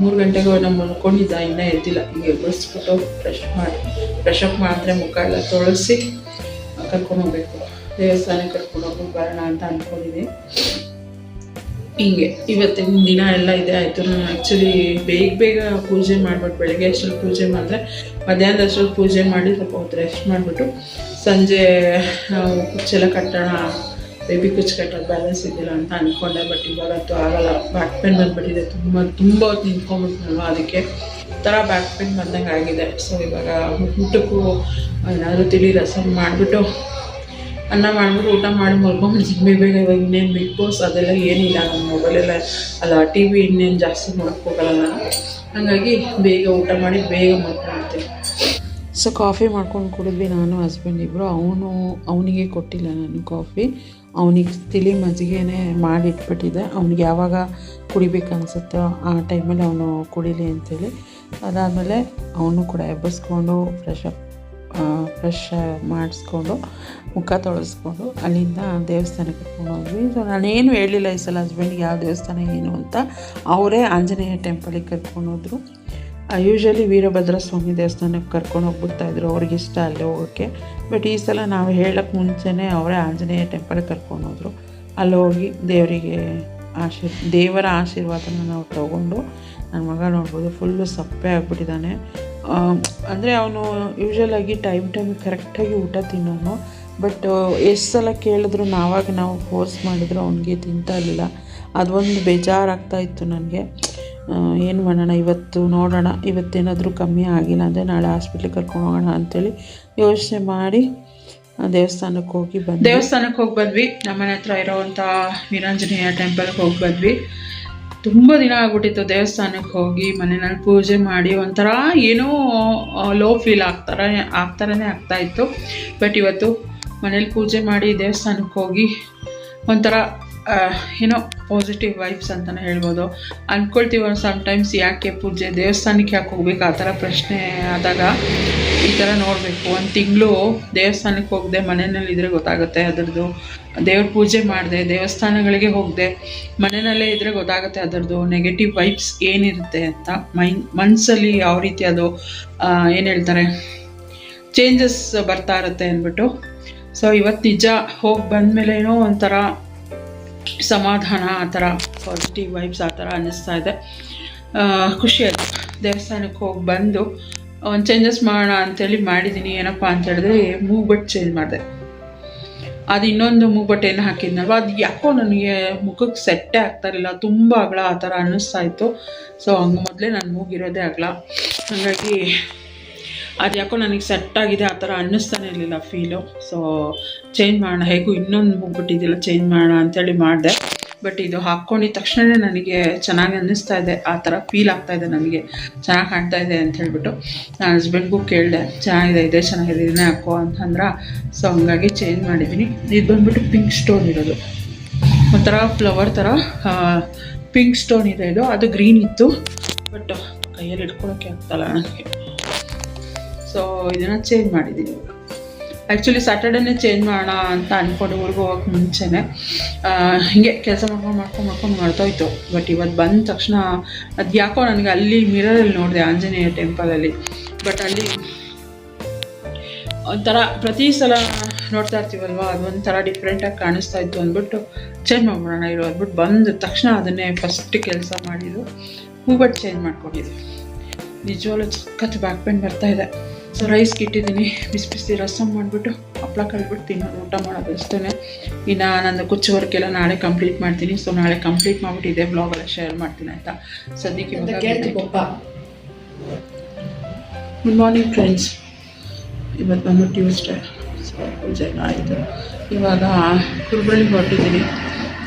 ಮೂರು ಗಂಟೆಗೆ ನಮ್ಮ ಮಲ್ಕೊಂಡಿದ್ದ, ಇನ್ನೂ ಎದ್ದಿಲ್ಲ. ಹಿಂಗೆ ಎಬ್ಬರಿಸ್ಬಿಟ್ಟು ಫ್ರೆಶ್ ಮಾಡಿ ಫ್ರೆಶ್ ಅಪ್ ಮಾಡಿದ್ರೆ ಮುಖ ಎಲ್ಲ ತೊಳಸಿ ಕರ್ಕೊಂಡೋಗ್ಬೇಕು ದೇವಸ್ಥಾನಕ್ಕೆ ಕರ್ಕೊಂಡು ಹೋಗ್ಬಿಟ್ಟು ಬರೋಣ ಅಂತ ಅಂದ್ಕೊಂಡಿದ್ದೀನಿ ಹಿಂಗೆ ಇವತ್ತಿನ ದಿನ ಎಲ್ಲ ಇದೆ ಆಯಿತು. ನಾನು ಆ್ಯಕ್ಚುಲಿ ಬೇಗ ಬೇಗ ಪೂಜೆ ಮಾಡಿಬಿಟ್ಟು ಬೆಳಗ್ಗೆ ಅಷ್ಟರಲ್ಲಿ ಪೂಜೆ ಮಾಡಿದ್ರೆ ಮಧ್ಯಾಹ್ನದ ಅಷ್ಟರಲ್ಲಿ ಪೂಜೆ ಮಾಡಿ ಸ್ವಲ್ಪ ಹೊತ್ತು ರೆಸ್ಟ್ ಮಾಡಿಬಿಟ್ಟು ಸಂಜೆ ಕುಚ್ಚೆಲ್ಲ ಕಟ್ಟೋಣ ಬೇಬಿ ಕುಚ್ಚು ಕಟ್ಟೋದು ಬ್ಯಾಲೆನ್ಸ್ ಇದ್ದಿಲ್ಲ ಅಂತ ಅಂದ್ಕೊಂಡೆ ಬಟ್ ಇವಾಗಂತೂ ಆಗಲ್ಲ. ಬ್ಯಾಕ್ ಪೇನ್ ಬಂದ್ಬಿಟ್ಟಿದೆ. ತುಂಬ ತುಂಬ ಹೊತ್ತು ನಿಂತ್ಕೊಂಡ್ಬಿಟ್ನಲ್ವ ಅದಕ್ಕೆ? ಥರ ಬ್ಯಾಕ್ ಪೇನ್ ಬಂದಂಗೆ ಆಗಿದೆ. ಸೊ ಇವಾಗ ಊಟಕ್ಕೂ ಏನಾದರೂ ತಿಳಿ ರಸಮ್ ಮಾಡಿಬಿಟ್ಟು ಅನ್ನ ಮಾಡಿಬಿಟ್ಟು ಊಟ ಮಾಡಿ ಮಲ್ಕೊಂಡ್ಬಿಡ್ತೀನಿ ಬೇಗ ಬೇಗ ಇವಾಗ ಇನ್ನೇನು ಬಿಗ್ ಬಾಸ್ ಅದೆಲ್ಲ ಏನಿಲ್ಲ. ನಮ್ಮ ಮೊಬೈಲೆಲ್ಲ ಅಲ್ಲ ಟಿ ವಿ ಇನ್ನೇನು ಜಾಸ್ತಿ ಹೋಗಲ್ಲ ನಾನು ಹಾಗಾಗಿ ಬೇಗ ಊಟ ಮಾಡಿ ಬೇಗ ಮಲ್ಕೊಂಡ್ಬಿಡ್ತೀನಿ ಸೊ ಕಾಫಿ ಮಾಡ್ಕೊಂಡು ಕುಡಿದ್ವಿ ನಾನು ಹಸ್ಬೆಂಡ್ ಇಬ್ಬರು ಅವನು, ಅವನಿಗೆ ಕೊಟ್ಟಿಲ್ಲ ನಾನು ಕಾಫಿ ಅವನಿಗೆ ತಿಳಿ ಮಜ್ಜಿಗೆನೇ ಮಾಡಿಟ್ಬಿಟ್ಟಿದ್ದೆ ಅವ್ನಿಗೆ ಯಾವಾಗ ಕುಡಿಬೇಕು ಅನಿಸುತ್ತೋ ಆ ಟೈಮಲ್ಲಿ ಅವನು ಕುಡೀಲಿ ಅಂತೇಳಿ. ಅದಾದಮೇಲೆ ಅವನು ಕೂಡ ಎಬ್ಬಿಸ್ಕೊಂಡು ಫ್ರೆಶ್ ಅಪ್ ಫ್ರೆಶ್ ಮಾಡಿಸ್ಕೊಂಡು ಮುಖ ತೊಳೆಸ್ಕೊಂಡು ಅಲ್ಲಿಂದ ದೇವಸ್ಥಾನಕ್ಕೆ ಕರ್ಕೊಂಡು ಹೋದ್ವಿ ಸೊ ನಾನೇನು ಹೇಳಿಲ್ಲ ಈ ಸಲ ಹಸ್ಬೆಂಡ್ಗೆ ಯಾವ ದೇವಸ್ಥಾನ ಏನು ಅಂತ. ಅವರೇ ಆಂಜನೇಯ ಟೆಂಪಲಿಗೆ ಕರ್ಕೊಂಡು ಹೋದ್ರು ಯೂಶ್ವಲಿ ವೀರಭದ್ರ ಸ್ವಾಮಿ ದೇವಸ್ಥಾನಕ್ಕೆ ಕರ್ಕೊಂಡು ಹೋಗ್ಬಿಡ್ತಾಯಿದ್ರು ಅವ್ರಿಗೆ ಇಷ್ಟ ಅಲ್ಲೇ ಹೋಗೋಕ್ಕೆ ಬಟ್ ಈ ಸಲ ನಾವು ಹೇಳೋಕ್ಕೆ ಮುಂಚೆನೇ ಅವರೇ ಆಂಜನೇಯ ಟೆಂಪಲ್ಗೆ ಕರ್ಕೊಂಡು ಹೋದರು. ಅಲ್ಲಿ ಹೋಗಿ ದೇವರಿಗೆ ಆಶೀರ್, ದೇವರ ಆಶೀರ್ವಾದನ ನಾವು ತಗೊಂಡು ನನ್ನ ಮಗ ನೋಡ್ಬೋದು ಫುಲ್ಲು ಸಪ್ಪೆ ಆಗಿಬಿಟ್ಟಿದ್ದಾನೆ ಅಂದರೆ ಅವನು ಯೂಶ್ವಲಾಗಿ ಟೈಮ್ ಟೈಮ್ ಕರೆಕ್ಟಾಗಿ ಊಟ ತಿನ್ನೋನು. ಬಟ್ ಎಷ್ಟು ಸಲ ಕೇಳಿದ್ರು ನಾವಾಗ ನಾವು ಫೋರ್ಸ್ ಮಾಡಿದ್ರು ಅವನಿಗೆ ತಿಂತಾ ಇರಲಿಲ್ಲ. ಅದೊಂದು ಬೇಜಾರಾಗ್ತಾ ಇತ್ತು ನನಗೆ. ಏನು ಮಾಡೋಣ, ಇವತ್ತು ನೋಡೋಣ, ಇವತ್ತೇನಾದರೂ ಕಮ್ಮಿ ಆಗಿಲ್ಲ ಅಂದರೆ ನಾಳೆ ಹಾಸ್ಪಿಟ್ಲಿಗೆ ಕರ್ಕೊಂಡು ಹೋಗೋಣ ಅಂಥೇಳಿ ಯೋಚನೆ ಮಾಡಿ ದೇವಸ್ಥಾನಕ್ಕೆ ಹೋಗಿ ಬಂದು ದೇವಸ್ಥಾನಕ್ಕೆ ಹೋಗಿ ಬಂದ್ವಿ. ನಮ್ಮನೆ ಹತ್ರ ಇರೋವಂಥ ವೀರಾಂಜನೇಯ ಟೆಂಪಲ್ಗೆ ಹೋಗಿ ಬಂದ್ವಿ. ತುಂಬ ದಿನ ಆಗ್ಬಿಟ್ಟಿತ್ತು ದೇವಸ್ಥಾನಕ್ಕೆ ಹೋಗಿ, ಮನೆಯಲ್ಲಿ ಪೂಜೆ ಮಾಡಿ, ಒಂಥರ ಏನೋ ಲೋ ಫೀಲ್ ಆಗ್ತಾರ, ಆಗ್ತಾರನೇ ಆಗ್ತಾಯಿತ್ತು ಬಟ್ ಇವತ್ತು ಮನೇಲಿ ಪೂಜೆ ಮಾಡಿ ದೇವಸ್ಥಾನಕ್ಕೆ ಹೋಗಿ, ಒಂಥರ ಏನೋ ಪಾಸಿಟಿವ್ ವೈಬ್ಸ್ ಅಂತಲೇ ಹೇಳ್ಬೋದು. ಅಂದ್ಕೊಳ್ತೀವಿ ಸಮ್ಟೈಮ್ಸ್ ಯಾಕೆ ಪೂಜೆ, ದೇವಸ್ಥಾನಕ್ಕೆ ಯಾಕೆ ಹೋಗ್ಬೇಕು? ಆ ಥರ ಪ್ರಶ್ನೆ ಆದಾಗ ಈ ಥರ ನೋಡಬೇಕು. ಒಂದು ತಿಂಗಳು ದೇವಸ್ಥಾನಕ್ಕೆ ಹೋಗದೆ, ಮನೆಯಲ್ಲಿ ಇದ್ರೆ ಗೊತ್ತಾಗುತ್ತೆ ಅದರದ್ದು. ದೇವ್ರ ಪೂಜೆ ಮಾಡಿದೆ, ದೇವಸ್ಥಾನಗಳಿಗೆ ಹೋಗದೆ, ಮನೆಯಲ್ಲೇ ಇದ್ರೆ ಗೊತ್ತಾಗುತ್ತೆ ಅದರದ್ದು. ನೆಗೆಟಿವ್ ವೈಬ್ಸ್ ಏನಿರುತ್ತೆ ಅಂತ ಮೈನ್ ಮನಸ್ಸಲ್ಲಿ ಯಾವ ರೀತಿ ಅದು ಏನು ಹೇಳ್ತಾರೆ? ಚೇಂಜಸ್ ಬರ್ತಾ ಇರುತ್ತೆ ಅಂದ್ಬಿಟ್ಟು. ಸೊ ಇವತ್ತು ನಿಜ ಹೋಗಿ ಬಂದಮೇಲೆ ಏನೋ ಒಂಥರ ಸಮಾಧಾನ ಆ ಥರ ಪಾಸಿಟಿವ್ ವೈಬ್ಸ್ ಆ ಥರ ಅನ್ನಿಸ್ತಾ ಇದೆ. ಖುಷಿಯಾಯಿತು ದೇವಸ್ಥಾನಕ್ಕೆ ಹೋಗಿ ಬಂದು, ಒಂದು ಚೇಂಜಸ್ ಮಾಡೋಣ ಅಂತೇಳಿ ಮಾಡಿದ್ದೀನಿ ಏನಪ್ಪ ಅಂತ ಹೇಳಿದ್ರೆ ಮೂಗ್ಬಟ್ ಚೇಂಜ್ ಮಾಡಿದೆ. ಅದು ಇನ್ನೊಂದು ಏನು ಹಾಕಿದ್ನಲ್ವ? ಅದು ಯಾಕೋ ನನಗೆ ಮುಖಕ್ಕೆ ಸೆಟ್ಟೇ ಆಗ್ತಾ ಇರಲಿಲ್ಲ, ತುಂಬ ಅಗಲ ಆ ಥರ ಅನ್ನಿಸ್ತಾ ಇತ್ತು. ಸೊ ಹಂಗೆ ಮೊದಲೇ ನಾನು ಮೂಗಿರೋದೇ ಅಗಲ. ಹಾಗಾಗಿ ಅದು ಯಾಕೋ ನನಗೆ ಸೆಟ್ ಆಗಿದೆ, ಆ ಥರ ಅನ್ನಿಸ್ತಾನೆ ಇರಲಿಲ್ಲ ಫೀಲು ಸೊ ಚೇಂಜ್ ಮಾಡೋಣ. ಹೇಗೂ ಇನ್ನೊಂದು ಮುಗ್ಬಿಟ್ಟಿದ್ದಿಲ್ಲ ಚೇಂಜ್ ಮಾಡೋಣ ಅಂತೇಳಿ ಮಾಡಿದೆ. ಬಟ್ ಇದು ಹಾಕ್ಕೊಂಡಿದ ತಕ್ಷಣವೇ ನನಗೆ ಚೆನ್ನಾಗಿ ಅನ್ನಿಸ್ತಾ ಇದೆ. ಆ ಥರ ಫೀಲ್ ಆಗ್ತಾ ಇದೆ ನನಗೆ. ಚೆನ್ನಾಗಿ ಕಾಣ್ತಾ ಇದೆ ಅಂತ ಹೇಳ್ಬಿಟ್ಟು ನಾನು ಹಸ್ಬೆಂಡ್ಗೂ ಕೇಳಿದೆ, ಚೆನ್ನಾಗಿದೆ, ಇದೆ, ಚೆನ್ನಾಗಿದೆ, ಇದನ್ನೇ ಹಾಕೋ ಅಂತಂದ್ರೆ. ಸೊ ಹಂಗಾಗಿ ಚೇಂಜ್ ಮಾಡಿದ್ದೀನಿ ಇದು ಬಂದ್ಬಿಟ್ಟು ಪಿಂಕ್ ಸ್ಟೋನ್ ಇರೋದು. ಒಂಥರ ಫ್ಲವರ್ ಥರ ಪಿಂಕ್ ಸ್ಟೋನ್ ಇದೆ ಇದು. ಅದು ಗ್ರೀನ್ ಇತ್ತು. ಬಟ್ ಕೈಯಲ್ಲಿ ಇಟ್ಕೊಳೋಕ್ಕೆ ಆಗ್ತಲ್ಲ ನನಗೆ. ಸೊ ಇದನ್ನು ಚೇಂಜ್ ಮಾಡಿದ್ದೀನಿ ಆ್ಯಕ್ಚುಲಿ ಸ್ಯಾಟರ್ಡೇನೇ ಚೇಂಜ್ ಮಾಡೋಣ ಅಂತ ಅಂದ್ಕೊಂಡು ಊರಿಗೆ ಹೋಗೋಕೆ ಮುಂಚೆನೇ ಹೀಗೆ ಕೆಲಸ ಮಾಡ್ಕೊಂಡು ಮಾಡ್ಕೊಂಡು ಮಾಡ್ಕೊಂಡು ಮಾಡ್ತೋಯ್ತು ಬಟ್ ಇವತ್ತು ಬಂದ ತಕ್ಷಣ ಅದು ಯಾಕೋ ನನಗೆ ಅಲ್ಲಿ ಮಿರರಲ್ಲಿ ನೋಡಿದೆ, ಆಂಜನೇಯ ಟೆಂಪಲಲ್ಲಿ ಬಟ್ ಅಲ್ಲಿ ಒಂಥರ ಪ್ರತಿ ಸಲ ನೋಡ್ತಾ ಇರ್ತೀವಲ್ವ ಅದೊಂಥರ ಡಿಫ್ರೆಂಟಾಗಿ ಕಾಣಿಸ್ತಾ ಇತ್ತು ಅಂದ್ಬಿಟ್ಟು ಚೇಂಜ್ ಮಾಡ್ಬಿಡೋಣ ಇರೋ ಅಂದ್ಬಿಟ್ಟು ಬಂದ ತಕ್ಷಣ ಅದನ್ನೇ ಫಸ್ಟ್ ಕೆಲಸ ಮಾಡಿದ್ದು. ಹೂಬಟ್ ಚೇಂಜ್ ಮಾಡ್ಕೊಂಡಿದ್ದೆ ನಿಜವಾಗ್ಲೂ ಸಖತ್ ಬ್ಯಾಕ್ ಪೇನ್ ಬರ್ತಾ ಇದೆ. ಸೊ ರೈಸ್ಗೆ ಇಟ್ಟಿದ್ದೀನಿ ಬಿಸಿ ಬಿಸಿ ರಸಮ್ ಮಾಡಿಬಿಟ್ಟು ಹಪ್ಪಳ ಕಳ್ಬಿಟ್ಟು ತಿನ್ನೋದು ಊಟ ಮಾಡೋದು ಅಷ್ಟೇ ಇನ್ನು ನನ್ನ ಕುಚ್ಚು ವರ್ಕೆಲ್ಲ ಎಲ್ಲ ನಾಳೆ ಕಂಪ್ಲೀಟ್ ಮಾಡ್ತೀನಿ. ಸೊ ನಾಳೆ ಕಂಪ್ಲೀಟ್ ಮಾಡಿಬಿಟ್ಟು ಇದೇ ಬ್ಲಾಗೆಲ್ಲ ಶೇರ್ ಮಾಡ್ತೀನಿ ಆಯಿತಾ? ಸದ್ಯಕ್ಕೆ ಗುಡ್ ಮಾರ್ನಿಂಗ್ ಫ್ರೆಂಡ್ಸ್ ಇವತ್ತು ಬಂದು ಟ್ಯೂಸ್ಡೇ ಸೊ ಪೂಜೆ ಆಯಿತು. ಇವಾಗ ಕುರುಬಳ್ಳಿ ಹೊರಟಿದ್ದೀನಿ.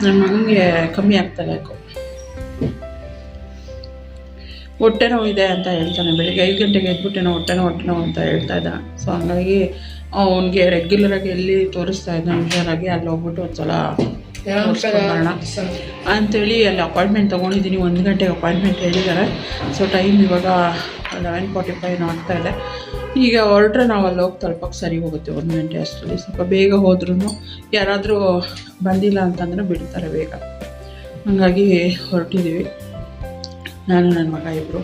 ನನ್ನ ಮಗನಿಗೆ ಕಮ್ಮಿ ಆಗ್ತಾ ಯಾಕೋ. ಹೊಟ್ಟೆ ನೋವು ಇದೆ ಅಂತ ಹೇಳ್ತಾನೆ ಬೆಳಿಗ್ಗೆ ಐದು ಗಂಟೆಗೆ ಎದ್ಬಿಟ್ಟೇನೋ ಹೊಟ್ಟೆ ನೋವು ಹೊಟ್ಟೆ ನೋವು ಅಂತ ಹೇಳ್ತಾ ಇದ್ದ ಸೊ ಹಂಗಾಗಿ ಅವನಿಗೆ ರೆಗ್ಯುಲರಾಗಿ ಎಲ್ಲಿ ತೋರಿಸ್ತಾ ಇದ್ದ ಹುಷಾರಾಗಿ ಅಲ್ಲಿ ಹೋಗ್ಬಿಟ್ಟು ಒಂದ್ಸಲ ತೋರಿಸ್ಕೊಂಬರೋಣ ಅಂಥೇಳಿ ಅಲ್ಲಿ ಅಪಾಯಿಂಟ್ಮೆಂಟ್ ತೊಗೊಂಡಿದ್ದೀನಿ ಒಂದು ಗಂಟೆಗೆ ಅಪಾಯಿಂಟ್ಮೆಂಟ್ ಹೇಳಿದ್ದಾರೆ. ಸೊ ಟೈಮ್ ಇವಾಗ ಲೆವೆನ್ ಫಾರ್ಟಿ ಫೈವ್ ಆಗ್ತಾ ಇದೆ. ಈಗ ಹೊರಟ್ರೆ ನಾವು ಅಲ್ಲಿ ಹೋಗಿ ತಲುಪಕ್ಕೆ ಸರಿ ಹೋಗುತ್ತೆ ಒಂದು ಗಂಟೆ ಅಷ್ಟರಲ್ಲಿ. ಸ್ವಲ್ಪ ಬೇಗ ಹೋದ್ರೂ ಯಾರಾದರೂ ಬಂದಿಲ್ಲ ಅಂತಂದರೆ ಬಿಡ್ತಾರೆ ಬೇಗ. ಹಾಗಾಗಿ ಹೊರಟಿದ್ದೀವಿ ನಾನು ನನ್ನ ಮಗ ಇಬ್ಬರು